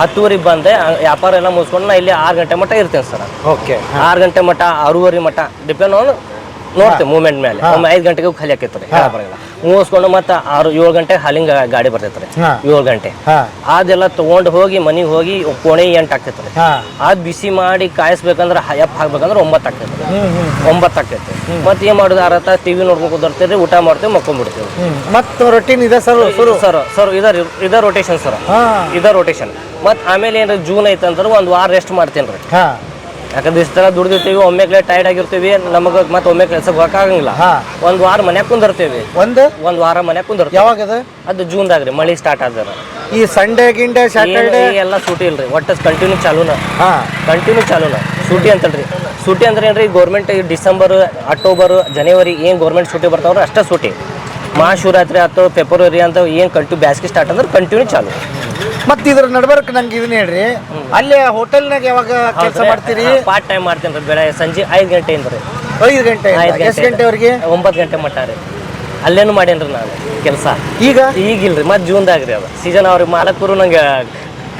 ಹತ್ತುವರೆಗೆ ಬಂದೆ ಆ ವ್ಯಾಪಾರ ಎಲ್ಲ ಮುಗಿಸ್ಕೊಂಡು ನಾ ಇಲ್ಲಿ ಆರು ಗಂಟೆ ಮಟ್ಟ ಇರ್ತೇನೆ ಸರ್. ಓಕೆ. ಆರು ಗಂಟೆ ಮಟ್ಟ ಆರೂವರೆ ಮಟ್ಟ ಡಿಪೆಂಡ್ ಆನ್ ನೋಡ್ತೇವೆ ಮೂವ್ಮೆಂಟ್ ಮೇಲೆ. ಒಮ್ಮೆ ಐದು ಗಂಟೆಗೆ ಖಾಲಿ ಆಕೈತೆ ರೀ ಬರಂಗಿಲ್ಲ ಮುಗಿಸ್ಕೊಂಡು ಮತ್ತೆ ಆರು ಏಳು ಗಂಟೆ ಹಾಲಿಂಗ ಗಾಡಿ ಬರ್ತೈತೆ ರೀ ಏಳು ಗಂಟೆ. ಅದೆಲ್ಲ ತಗೊಂಡು ಹೋಗಿ ಮನೆಗೆ ಹೋಗಿ ಕೋಣೆ ಎಂಟು ಆಗ್ತೈತೆ ರೀ ಹಾ ಬಿಸಿ ಮಾಡಿ ಕಾಯಿಸ್ಬೇಕಂದ್ರೆ ಎಪ್ ಹಾಕ್ಬೇಕಂದ್ರೆ ಒಂಬತ್ತು ಆಗ್ತೈತೆ ಒಂಬತ್ತು ಆಗ್ತೈತೆ. ಮತ್ತೆ ಏನು ಮಾಡೋದು? ಅರತ ಟಿ ವಿ ನೋಡ್ಕೊಂಡು ಕುದಿರ್ತೀವಿ ಊಟ ಮಾಡ್ತೇವೆ ಮಕ್ಕೊಂಡ್ಬಿಡ್ತೇವೆ. ಮತ್ತೆ ರೊಟೀನ್ ಇದೆ ಸರ್ ಸರ್ ಸರ್ ಇದ ಇದ ರೊಟೇಷನ್ ಸರ್ ಇದ ರೊಟೇಷನ್ ಮತ್ತೆ ಆಮೇಲೆ ಏನಾರ ಜೂನ್ ಐತಂದ್ರೆ ಒಂದು ವಾರ ರೆಸ್ಟ್ ಮಾಡ್ತೇನೆ ರೀ ಯಾಕಂದ್ರೆ ಇಷ್ಟೆಲ್ಲ ದುಡ್ದಿರ್ತೀವಿ ಒಮ್ಮೆಕ್ಲೆ ಟೈರ್ಡ್ ಆಗಿರ್ತೀವಿ ನಮಗೆ ಮತ್ತೆ ಒಮ್ಮೆ ಕೆಲಸ ಹೋಗಕ್ಕಾಗಂಗಿಲ್ಲ ಹಾ. ಒಂದ್ ವಾರ ಮನೆ ಕುಂದಿರ್ತೀವಿ. ಒಂದು? ಒಂದ್ ವಾರ ಮನ್ಯಾಗ ಕುಂದಿರ್ತೀವಿ. ಯಾವಾಗ ಅದು? ಜೂನ್ದಾಗ ರೀ ಮಳಿ ಸ್ಟಾರ್ಟ್ ಆದ್ರೆ ಈ ಸಂಡೇ ಗಿಂಡೆ ಸ್ಯಾಟರ್ಡೆ ಎಲ್ಲ ಸೂಟಿ ಇಲ್ರಿ ಒಟ್ಟು ಕಂಟಿನ್ಯೂ ಚಾಲೂನ. ಹಾ. ಕಂಟಿನ್ಯೂ ಚಾಲೂನ. ಸೂಟಿ ಅಂತಲ್ರಿ. ಸೂಟಿ ಅಂದ್ರೆ ಏನ್ರಿ ಗೌರ್ಮೆಂಟ್ ಡಿಸೆಂಬರ್ ಅಕ್ಟೋಬರ್ ಜನವರಿ ಏನು ಗೌರ್ಮೆಂಟ್ ಸೂಟಿ ಬರ್ತಾವ್ರ ಅಷ್ಟೇ ಸೂಟಿ. ಮಹಾಶಿವರಾತ್ರಿ ಅಥವಾ ಫೆಬ್ರವರಿ ಅಂತ ಏನು ಕಂಟಿನ್ಯೂ ಬ್ಯಾಸ್ಗೆ ಸ್ಟಾರ್ಟ್ ಅಂದ್ರೆ ಕಂಟಿನ್ಯೂ ಚಾಲು. ಮತ್ತೆ ಇದ್ರ ನಡ್ಬರ್ಕ್ ನಂಗೆ ಇದನ್ನ ಹೇಳ್ರಿ. ಅಲ್ಲೇ ಹೋಟೆಲ್ನಾಗ ಯಾವಾಗ ಕೆಲಸ ಮಾಡ್ತೀರಿ? ಪಾರ್ಟ್ ಟೈಮ್ ಮಾಡ್ತೀನಿ ರೀ ಬೆಳೆ ಸಂಜೆ ಐದು ಗಂಟೆಯಿಂದ ರೀ. ಐದು ಗಂಟೆ ಐದು ಎಷ್ಟು ಗಂಟೆವರೆಗೆ ಒಂಬತ್ತು ಗಂಟೆ ಮಟ್ಟ ರೀ. ಅಲ್ಲೇನು ಮಾಡೇನ್ರಿ ನಾನು ಕೆಲಸ? ಈಗ? ಈಗಿಲ್ರಿ ಮತ್ತೆ ಜೂನ್ದಾಗ ರೀ ಅದು. ಸೀಸನ್ ಅವ್ರಿಗೆ ಮಾಲಕರು ನಂಗೆ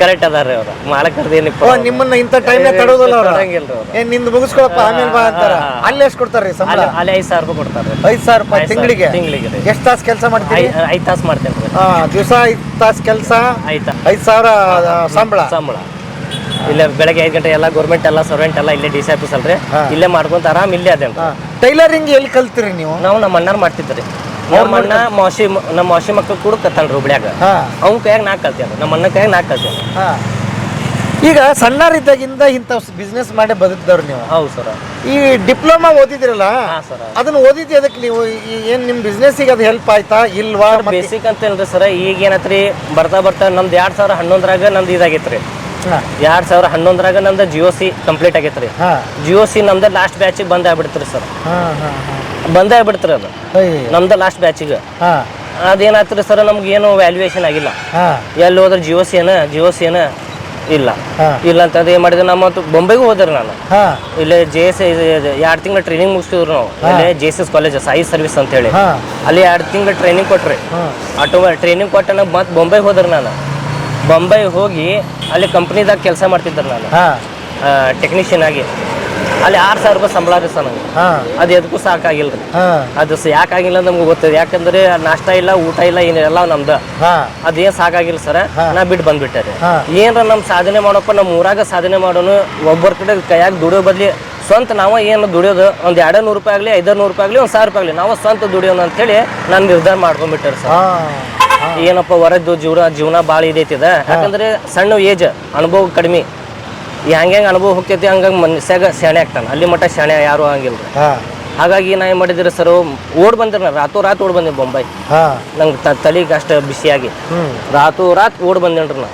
ಕರೆಕ್ಟ್ ಅದಾರ ಅವ್ರು. ಏನಪ್ಪ ಏನಿಪ್ಪ ಓ ನಿಮ್ಮನ್ನ ಇಂಥ ಟೈಮ್ ತಡೋದಲ್ಲ ಅವ್ರ? ತಡಂಗಿಲ್ರಿ ಅವ್ರು. ಏನ್ ನಿಂದು ಮುಗಿಸ್ಕೊಳಪ್ಪ ಆಮೇಲೆ ಬಾ ಅಂತಾರ. ಅಲ್ಲಿ ಎಷ್ಟು ಕೊಡ್ತಾರ್ರಿ ಸಂಬಳ? ಅಲ್ಲಿ ಅಲ್ಲಿ ಐದು ಸಾವಿರ ರೂಪಾಯಿ ಕೊಡ್ತಾರೆ ಐದು ಸಾವಿರ ರೂಪಾಯಿ ತಿಂಗಳಿಗೆ? ತಿಂಗಳಿಗೆ ರೀ. ಎಷ್ಟು ತಾಸು ಕೆಲಸ ಮಾಡ್ತೀರಿ? ಐದು ತಾಸು ಮಾಡ್ತೇನೆ ರೀ. ದಿವಸ ಐದು ತಾಸು ಕೆಲಸ? ಆಯ್ತಾ ಐದು ಸಾವಿರ ಆ, ಸಂಬಳ? ಸಂಬಳ. ಇಲ್ಲ ಬೆಳಗ್ಗೆ ಐದು ಗಂಟೆ ಎಲ್ಲ ಗೌರ್ಮೆಂಟ್ ಎಲ್ಲ ಸರ್ವೆಂಟ್ ಎಲ್ಲ ಇಲ್ಲೇ ಡಿ ಸಿ ಆಫೀಸ್ ಅಲ್ರಿ. ಹಾ. ಇಲ್ಲೇ ಮಾಡ್ಕೊಂತ ಆರಾಮ್ ಇಲ್ಲೇ ಅದೇನ್ರಿ. ಟೈಲರಿಂಗ್ ಎಲ್ಲಿ ಕಲ್ತಿರಿ ನೀವು? ನಾವು ನಮ್ಮ ಅಣ್ಣಾರ್ ಮಾಡ್ತಿದ್ರಿ ನಮ್ಮ ಅಣ್ಣ ಮೌಸಿ ನಮ್ಮ ಮೋಸಿ ಮಕ್ಕಳು ಕೂಡ ಕತ್ತಲ್ ಹುಬ್ಳ್ಯಾಗ. ಅವ್ನ ಕೈಯಾಗ ನಾಲ್ಕು ಕಲ್ತೇನೆ ನಮ್ಮ ಅಣ್ಣ ಕೈಯಾಗ ನಾಲ್ಕು ಕಲ್ತೇನೆ ಈಗ ಸಣ್ಣರಿದ್ದಾಗಿಂದ ಇಂಥ ಬಿಸ್ನೆಸ್ ಮಾಡಿ ಬದುಕಿದವ್ರು ನೀವು. ಹೌದು ಸರ್ ಈ ಡಿಪ್ಲೊಮಾ ಓದಿದಿರಲ್ಲ ಹಾಂ ಸರ್ ಅದನ್ನ ಓದಿದ್ದು ಅದಕ್ಕೆ ನೀವು? ಏನು ನಿಮ್ಮ ನಿಮ್ ಬಿಸ್ನೆಸ್ಸಿಗೆ ಅದು ಹೆಲ್ಪ್ ಆಯ್ತಾ ಇಲ್ವಾ? ಬೇಸಿಕ್ ಅಂತ ಹೇಳ್ರಿ ಸರ್ ಈಗ ಏನತ್ರಿ ಬರ್ತಾ ಬರ್ತಾ ನಮ್ದು ಎರಡು ಸಾವಿರ ಹನ್ನೊಂದರಾಗ ನಮ್ದು ಇದಾಗೈತ್ರಿ. ಹಾ. ಎರಡ್ ಸಾವಿರ ಹನ್ನೊಂದರಾಗ ನಮ್ದು ಜಿಯೋ ಸಿ ಕಂಪ್ಲೀಟ್ ಆಗೈತ್ರಿ. ಜಿಒ ಜಿಯೋ ಸಿ ನಮ್ದು ಲಾಸ್ಟ್ ಬ್ಯಾಚಿಗೆ ಬಂದ್ ಆಗ್ಬಿಡ್ತ್ರಿ ಸರ್. ಬಂದೇ ಬಿಡ್ತಾರ ಅದು. ನಮ್ದು ಲಾಸ್ಟ್ ಬ್ಯಾಚಿಗೆ ಹಾ. ಅದೇನಾಯ್ತ್ರಿ ಸರ್ ನಮ್ಗೆ ಏನು ವ್ಯಾಲ್ಯೂಯೇಷನ್ ಆಗಿಲ್ಲ. ಎಲ್ಲಿ ಹೋದ್ರೆ ಜಿಯೋ ಸಿ ಏನ ಜಿಯೋ ಸಿ ಏನ ಇಲ್ಲ. ಇಲ್ಲ ಅಂತ ಏನ್ ಮಾಡಿದೆ ನಮ್ಮ ಬೊಂಬೆಗೂ ಹೋದ್ರಿ ನಾನು. ಇಲ್ಲೇ ಜೆ ಎಸ್ ಎರಡು ತಿಂಗಳ ಟ್ರೈನಿಂಗ್ ಮುಗಿಸ್ತಿದ್ರು ನಾವು. ಇಲ್ಲೇ J S S college Sai service ಅಂತ ಹೇಳಿ ಅಲ್ಲಿ ಎರಡು ತಿಂಗಳ ಟ್ರೈನಿಂಗ್ ಕೊಟ್ರಿ. ಆಟೋ ಟ್ರೈನಿಂಗ್ ಕೊಟ್ಟ ಮತ್ತೆ ಬೊಂಬೆಗೆ ಹೋದ್ರಿ ನಾನು. ಬೊಂಬೈ ಹೋಗಿ ಅಲ್ಲಿ ಕಂಪ್ನಿದಾಗ ಕೆಲಸ ಮಾಡ್ತಿದ್ದೆ ನಾನು. ಟೆಕ್ನಿಷಿಯನ್ ಆಗಿ. ಅಲ್ಲಿ ಆರ್ ಸಾವಿರ ರೂಪಾಯಿ ಸಂಬಳ ರೀ ಸರ್ ನಂಗೆ ಅದು ಎದಕ್ಕೂ ಸಾಕಾಗಿಲ್ಲ ರೀ. ಅದು ಯಾಕಾಗಿಲ್ಲ ಯಾಕಾಗಿಲ್ಲ ನಮ್ಗೆ ಗೊತ್ತಿದೆ ಯಾಕಂದ್ರೆ ನಾಷ್ಟ ಇಲ್ಲ ಊಟ ಇಲ್ಲ ಏನಿಲ್ಲ ನಮ್ದು. ಅದೇನ್ ಸಾಕಾಗಿಲ್ಲ ಸರ್ ನಾ ಬಿಟ್ಟು ಬಂದ್ಬಿಟ್ಟೆ ರೀ. ಏನರ ನಮ್ಮ ಸಾಧನೆ ಮಾಡಪ್ಪ ನಮ್ಮ ಊರಾಗ ಸಾಧನೆ ಮಾಡೋನು ಒಬ್ಬರ ಕಡೆ ಕೈಯಾಗ ದುಡಿಯೋ ಬದ್ಲಿ ಸ್ವಂತ ನಾವ ಏನು ದುಡಿಯೋದು? ಒಂದು ಎರಡು ನೂರು ರೂಪಾಯಿ ಆಗಲಿ ಐದಾರು ನೂರು ರೂಪಾಯಿ ಆಗಲಿ ಒಂದು ಸಾವಿರ ರೂಪಾಯಿ ಆಗಲಿ ನಾವು ಸ್ವಂತ ದುಡಿಯೋಣ ಅಂತೇಳಿ ನಾನು ನಿರ್ಧಾರ ಮಾಡ್ಕೊಂಡ್ಬಿಟ್ಟೆ ಸರ್. ಏನಪ್ಪ ಹೊರದ್ದು ಜೀವನ ಜೀವನ ಭಾಳ ಇದೈತಿದೆ ಯಾಕಂದ್ರೆ ಸಣ್ಣ ಏಜ್ ಅನುಭವ ಕಡಿಮೆ. ಈ ಹಂಗೆ ಅನುಭವ ಹೋಗ್ತೈತಿ ಹಂಗಾಗಿ ಮನುಷ್ಯಾಗ ಶಾಣೆ ಆಗ್ತಾನೆ. ಅಲ್ಲಿ ಮಟ್ಟ ಶಾಣೆ ಯಾರು ಹಂಗಿಲ್ಲ ಹಾಗಾಗಿ ನಾ ಏನು ಮಾಡಿದ್ರಿ ಸರ್ ಓಡ್ ಬಂದಿರಿ ರಾತು ರಾತೋ ಓಡ್ ಬಂದೆ ಬೊಂಬೈ ನಂಗೆ ತಲೆಗೆ ಅಷ್ಟು ಬಿಸಿಯಾಗಿ ರಾತು ರಾತ್ ಓಡ್ ಬಂದೇನ್ರಿ ನಾ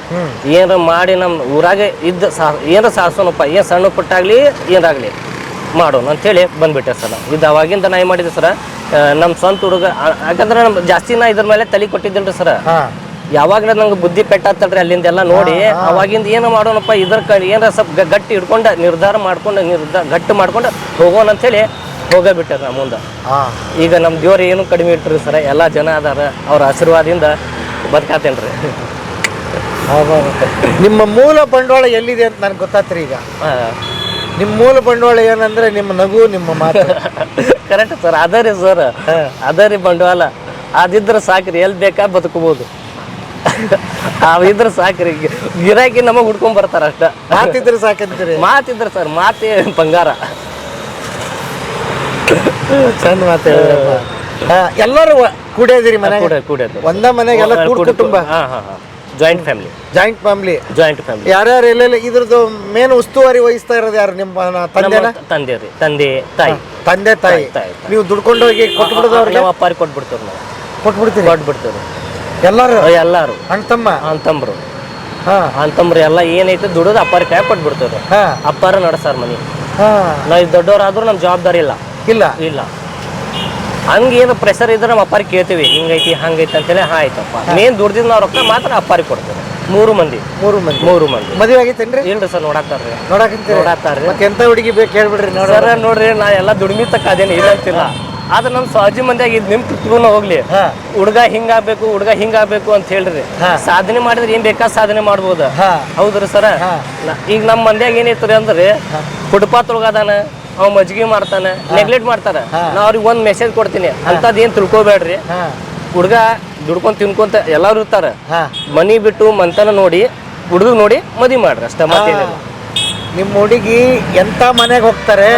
ಏನಾರ ಮಾಡಿ ನಮ್ಮ ಊರಾಗೆ ಇದ್ದ ಸಾ ಏನಾರ ಸಾಹಸನಪ್ಪ ಏನು ಸಣ್ಣ ಪುಟ್ಟಾಗಲಿ ಏನಾಗಲಿ ಮಾಡೋಣ ಅಂತೇಳಿ ಬಂದ್ಬಿಟ್ಟೆ ಸರ್ ಇದು ಅವಾಗಿಂದ ನಾ ಏನು ಮಾಡಿದ್ದೆ ಸರ್ ನಮ್ಮ ಸ್ವಂತ ಹುಡುಗ ಯಾಕಂದ್ರೆ ನಮ್ಮ ಜಾಸ್ತಿ ನಾ ಇದ್ರ ಮೇಲೆ ತಲೆ ಕೊಟ್ಟಿದ್ದಿಲ್ರಿ ಸರ್. ಯಾವಾಗ ನಂಗೆ ಬುದ್ಧಿ ಪೆಟ್ಟಾತಲ್ರಿ ಅಲ್ಲಿಂದೆಲ್ಲ ನೋಡಿ. ಅವಾಗಿಂದ ಏನು ಮಾಡೋಣಪ್ಪ ಇದ್ರ ಕಡೆ ಏನಾರ ಸ್ವಲ್ಪ ಗಟ್ಟಿ ಹಿಡ್ಕೊಂಡ ನಿರ್ಧಾರ ಮಾಡ್ಕೊಂಡು ನಿರ್ಧಾರ ಗಟ್ಟಿ ಮಾಡ್ಕೊಂಡು ಹೋಗೋಣ ಅಂತೇಳಿ ಹೇಳಿ ಹೋಗಬಿಟ್ಟೆ ನಾ ಮುಂದೆ. ಹಾ. ಈಗ ನಮ್ಮ ದೇವ್ರು ಏನು ಕಡಿಮೆ ಇಟ್ಟರು ಸರ್ ಎಲ್ಲ ಜನ ಅದಾರ ಅವ್ರ ಆಶೀರ್ವಾದದಿಂದ ಬದುಕಾತೇನ್ರಿ. ನಿಮ್ಮ ಮೂಲ ಬಂಡವಾಳ ಎಲ್ಲಿದೆ ಅಂತ ನನಗೆ ಗೊತ್ತಾತ್ರಿ ಈಗ. ನಿಮ್ಮ ಮೂಲ ಬಂಡವಾಳ ಏನಂದ್ರೆ ನಿಮ್ಮ ನಗು ನಿಮ್ಮ ಮಾತು. ಕರೆಕ್ಟ್ ಸರ್ ಅದೇ ರೀ ಸರ್. ಅದೇ ರೀ ಬಂಡವಾಳ. ಅದಿದ್ರೆ ಸಾಕ್ರಿ ಎಲ್ಲಿ ಬೇಕಾ ಬದುಕಬಹುದು ಅವಿದ್ರೆ ಸಾಕ್ರಿ. ಗಿರಾಕಿ ನಮಗೆ ಹುಡ್ಕೊಂಡ್ ಬರ್ತಾರ ಅಷ್ಟ. ಮಾತಿದ್ರೆ ಸಾಕಂತೀರಿ. ಮಾತಿದ್ರೆ ಸರ್ ಮಾತೇ ಬಂಗಾರ. ಚಂದ ಮಾತು ಎಲ್ಲರೂ ವ- ಮನೆ ಕೂಡ ಕೂಡದು ಒಂದ ಮನೆಗೆಲ್ಲ ಕೂಡ್ ಕುಟುಂಬ? ಹಾ ಹಾ ಹಾ. Joint family joint family joint family ಯಾರ್ಯಾರು ಎಲ್ಲೆಲ್ಲ ಇದ್ರದ್ದು ಮೇನ್ ಉಸ್ತುವಾರಿ ವಹಿಸ್ತಾ ಇರೋದು ಯಾರು? ನಿಮ್ಮ ತಂದೆನ? ತಂದೆ ರೀ. ತಂದೆ ತಾಯಿ. ತಂದೆ ತಾಯಿ. ನೀವು ದುಡ್ಕೊಂಡು ಹೋಗಿ ಕೊಟ್ಬಿಡೋದು ಅವ್ರಿಗೆ? ಅಪ್ಪಾರಿ ಕೊಟ್ಬಿಡ್ತೇವೆ ನಾವು. ಕೊಟ್ಬಿಡ್ತೀರಿ? ಕೊಟ್ಬಿಡ್ತೇವೆ. ಎಲ್ಲರೂ? ಎಲ್ಲಾರು. ತಮ್ಮ ಅಂತಂಬ್ರು ಹಾ. ಅಂತಂಬ್ರು ಎಲ್ಲ ಏನೈತೆ ದುಡಿದು ಅಪ್ಪಾರ ಕೈ ಕೊಟ್ಬಿಡ್ತೇವ್ರಿ ಹಾ. ಅಪ್ಪಾರ ನಡ್ಸಾರ ಮನಿ. ಇದು ನಾವು ದೊಡ್ಡವರಾದ್ರೂ ನಮ್ಮ ಜವಾಬ್ದಾರಿ ಇಲ್ಲ. ಇಲ್ಲ. ಇಲ್ಲ. ಹಂಗೆ ಏನು ಪ್ರೆಷರ್ ಇದ್ರೆ ನಮ್ಮ ಅಪ್ಪಾರಿಗೆ ಕೇಳ್ತೀವಿ ಹಿಂಗೈತಿ ಹಂಗೈತಿ ಅಂತೇಳಿ ಹಾ ಆಯ್ತಪ್ಪ. ಮೇನ್ ದುಡ್ದಿದ್ದು ನಾವು ರೊಕ್ಕ ಮಾತ್ರ ಅಪ್ಪಾರಿಗೆ ಕೊಡ್ತೇವೆ. ಮೂರು ಮಂದಿ. ಮೂರು ಮಂದಿ. ಮೂರು ಮಂದಿ. ಮದುವೆ ಆಗೈತೇನ್ರಿ ಇಲ್ರಿ ಸರ್ ನೋಡಾಕ್ತಾರ್ರಿ ನೋಡಾಕಂತ ನೋಡಾಕ್ತಾರ್ರಿ ಮತ್ತೆ ಎಂತ ಹುಡುಗಿ ಬೇಕು ಹೇಳ್ಬಿಡ್ರಿ ಸರ್ ನೋಡ್ರಿ ನಾ ಎಲ್ಲ ದುಡಿಮೆ ತಕ್ಕ ಅದೇನು ಇಲ್ಲ ಅಂತಿಲ್ಲ ಆದ್ರೆ ನಮ್ಮ ಸ್ವಾಜಿ ಮಂದಿಯಾಗ ಇದು ನಿಮ್ ಕಿತ್ಕೊಂಡು ಹೋಗ್ಲಿ. ಹುಡುಗ ಹಿಂಗಾಗ್ಬೇಕು ಹುಡುಗ ಹಿಂಗಾಗ್ಬೇಕು ಅಂತ ಹೇಳ್ರಿ. ಸಾಧನೆ ಮಾಡಿದ್ರೆ ಏನ್ ಬೇಕಾ ಸಾಧನೆ ಮಾಡ್ಬೋದು. ಹೌದ್ರಿ ಸರ. ಈಗ ನಮ್ಮ ಮಂದಿಯಾಗ ಏನೈತ್ರಿ ಅಂದ್ರೆ ಫುಟ್ಪಾತ್ ಒಳಗದಾನ ಅವ ಮಜ್ಗಿ ಮಾಡ್ತಾನೆ ನೆಗ್ಲೆಕ್ಟ್ ಮಾಡ್ತಾರ. ನಾ ಅವ್ರಿಗೆ ಒಂದ್ ಮೆಸೇಜ್ ಕೊಡ್ತೀನಿ ಅಂತದ್ ಏನ್ ತಿಳ್ಕೊಬೇಡ್ರಿ. ಹುಡುಗ ದುಡ್ಕೊಂಡ್ ತಿನ್ಕೊಂತ ಎಲ್ಲಾರು ಇರ್ತಾರ. ಮನಿ ಬಿಟ್ಟು ಮಂತನ ನೋಡಿ ಹುಡುಗ ನೋಡಿ ಮದಿ ಮಾಡ್ರಿ ಅಷ್ಟೇ ಮತ್ತೇನಿಲ್ಲ. ನಿಮ್ಮ ಹುಡುಗಿ ಎಂತ ಮನೆಗೆ ಹೋಗ್ತಾರೆ?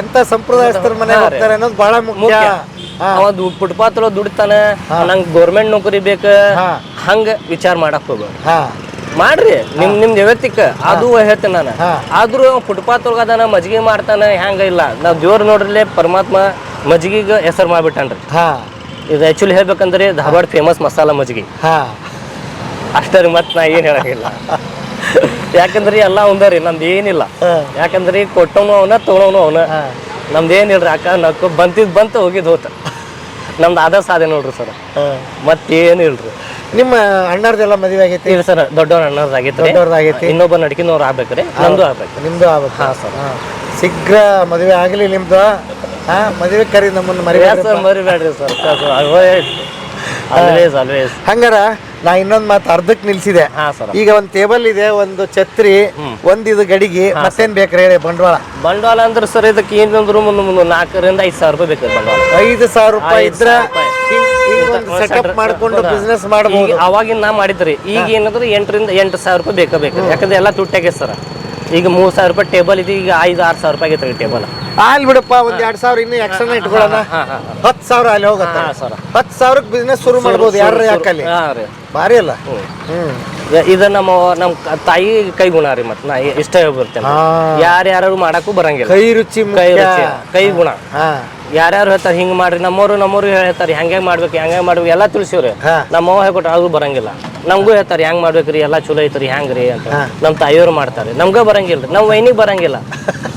ಎಂತ ಸಂಪ್ರದಾಯಸ್ಥರ ಮನೆಗೆ. ಹೋಗ್ತಾರೆ ಅನ್ನೋದು ಬಹಳ ಮುಖ್ಯ. ಅವ ಫುಟ್ಪಾತ್ ಒಳಗೆ ದುಡಿತಾನ ನಂಗೆ ಗೌರ್ಮೆಂಟ್ ನೌಕರಿ ಬೇಕ. ಹಂಗ ವಿಚಾರ ಮಾಡಕ್ ಹೋಗ್ಬೇಡ. ಹಾ. ಮಾಡ್ರಿ ನಿಮ್ ನಿಮ್ದು ಯಾವತ್ತಿಕ್ ಅದು ಹೇಳ್ತೇನೆ ನಾನು. ಆದ್ರೂ ಫುಟ್ಪಾತ್ ಒಳಗ ಅದಾನ ಮಜ್ಗಿ ಮಾಡ್ತಾನ ಹ್ಯಾಂಗ ಇಲ್ಲ. ನಾವ್ ದೇವ್ರ ನೋಡ್ರಲ್ಲೇ ಪರಮಾತ್ಮ ಮಜ್ಗಿಗ ಹೆಸರು ಮಾಡ್ಬಿಟ್ಟನ್ರಿ ಇದು ಆಕ್ಚುಲಿ ಹೇಳ್ಬೇಕಂದ್ರೆ ಧಾರವಾಡ ಫೇಮಸ್ ಮಸಾಲಾ ಮಜ್ಗಿ ಅಷ್ಟೇ ಮತ್ತೆ ನಾ ಏನು ಹೇಳಂಗಿಲ್ಲ. *laughs* ಯಾಕಂದ್ರೆ ಎಲ್ಲ ರೀ ನಮ್ದು ಏನಿಲ್ಲ. ಯಾಕಂದ್ರಿ ಕೊಟ್ಟವನು ಅವನ ತೊಗೊಳವನು ಅವನ. ನಮ್ದು ಏನಿಲ್ರಿ ಅಕ್ಕ ನಕ್ಕು ಬಂತಿದ್ ಬಂತು ಹೋಗಿದ್ ಹೋತ. ನಮ್ದು ಅದ ಸಾಧನೆ ನೋಡ್ರಿ ಸರ್. ಮತ್ತೇನು ಇಲ್ರಿ ನಿಮ್ಮ ಅಣ್ಣರ್ದೆಲ್ಲ ಮದುವೆ ಆಗೈತಿ? ಇಲ್ಲ ಸರ್ ದೊಡ್ಡವ್ರ ಆಗೈತ್ರಿ ದೊಡ್ಡವ್ರದ್ದು ಆಗೈತಿ? ಇನ್ನೊಬ್ಬ ನಡ್ಕಿನವ್ರು ಆಗ್ಬೇಕ್ರಿ ನಮ್ದು ಆಗ್ಬೇಕು. ನಿಮ್ದು ಆಗ್ಬೇಕು. ಹಾ ಸರ್. ಶೀಘ್ರ ಮದುವೆ ಆಗಲಿ ನಿಮ್ದು. ಹಾ ಮದುವೆ ಕರಿ ನಮ್ಮನ್ನು ಮರಿಬೇಡ್ರಿ ಸರ್ ಮರಿಬೇಡ್ರಿ ಸರ್? ಆಲ್ವೇಸ್ ಆಲ್ವೇಸ್ ಹಂಗಾರ ನಾ ಇನ್ನೊಂದ್ ಮಾತು ಅರ್ಧಕ್ ನಿಲ್ಸಿದೆ. ಹಾ ಸರ್. ಈಗ ಒಂದ್ ಟೇಬಲ್ ಇದೆ ಒಂದು ಛತ್ರಿ ಒಂದ್ ಇದು ಗಡಿಗೆ ಮತ್ತೇನ್ ಬೇಕ್ರಿ ಹೇಳಿ ಬಂಡವಾಳ? ಬಂಡವಾಳ ಅಂದ್ರೆ ಸರ್ ಇದಕ್ಕೆ ಏನಂದ್ರು ಒಂದು ಮುಂದೆ ನಾಲ್ಕರಿಂದ ಐದು ಸಾವಿರ ರೂಪಾಯಿ ಬೇಕು ಬಂಡವಾಳ. ಐದು ಸಾವಿರ ರೂಪಾಯಿ ಇದ್ರ ಸೆಟಪ್ ಮಾಡ್ಕೊಂಡು? ಬಿಸ್ನೆಸ್ ಮಾಡಬಹುದು ಅವಾಗಿನ ನಾ ಮಾಡಿದ್ರಿ. ಈಗ ಏನಂದ್ರೆ ಎಂಟರಿಂದ ಎಂಟು ಸಾವಿರ ರೂಪಾಯಿ ಬೇಕಾ ಬೇಕು? ಯಾಕಂದ್ರೆ ಎಲ್ಲ ತುಟ್ಟಾಗೈತೆ ಸರ್. ಈಗ ಮೂರು ಸಾವಿರ ರೂಪಾಯಿ ಟೇಬಲ್ ಇದೆ ಈಗ ಐದು ಆರು ಸಾವಿರ ರೂಪಾಯಿ ಆಗೈತೆ ಟೇಬಲ್ ಆಲ್ ಬಿಡಪ್ಪ ಒಂದ್ ಎರಡ್ ಸಾವಿರ ಇನ್ನು ಎಕ್ಸ್ಟ್ರಾ ಇಟ್ಕೊಳ್ಳೋಣ. ಹಾ ಹಾ ಹತ್ತು ಸಾವಿರ ಅಲ್ಲಿ ಹೋಗತ್ತ. ಹತ್ ಹತ್ತು ಸಾವಿರಕ್ಕೆ ಬಿಸ್ನೆಸ್ ಶುರು ಮಾಡ್ಬೋದು ಯಾರ ಯಾಕಲ್ಲಿ? ಭಾರಿ ಅಲ್ಲ? ಹ್ಮ್. ಇದ- ನಮ್ಮ ನಮ್ಮ ತಾಯಿ ಕೈ ಗುಣ ರೀ ಮತ್ ನಾ ಇಷ್ಟ ಹೇಳ್ಬಿಡ್ತೇನೆ. ಯಾರ್ಯಾರು ಮಾಡಕ್ಕೂ ಬರಂಗಿಲ್ಲ. ಕೈ ರುಚಿ ಕೈ ರುಚಿ ಕೈ ಗುಣ. ಯಾರ್ಯಾರು ಹೇಳ್ತಾರೆ ಹಿಂಗ್ ಮಾಡ್ರಿ ನಮ್ಮವ್ರು ನಮ್ಮವ್ರು ಹೇಳ್ತಾರೆ ಹೆಂಗೆ ಮಾಡ್ಬೇಕು ಹೆಂಗೆ ಮಾಡ್ಬೇಕು ಎಲ್ಲ ತಿಳಿಸಿವ್ರಿ ನಮ್ಮ ನಮ್ಮವ್ವ ಹೇಳ್ಕೊಟ್ರೆ ಅದು ಬರಂಗಿಲ್ಲ. ನಮಗೂ ಹೇಳ್ತಾರೆ ಹೆಂಗ್ ಮಾಡ್ಬೇಕ್ರಿ ಎಲ್ಲ ಚಲೋ ಐತ್ರಿ ಹೆಂಗ್ರಿ ಅಂತ. ನಮ್ಮ ತಾಯಿಯವ್ರು ಮಾಡ್ತಾರೆ. ನಮ್ಗೆ ಬರಂಗಿಲ್ಲ ನಮ್ಮ ವೈನಿಗೆ ಬರಂಗಿಲ್ಲ. *laughs*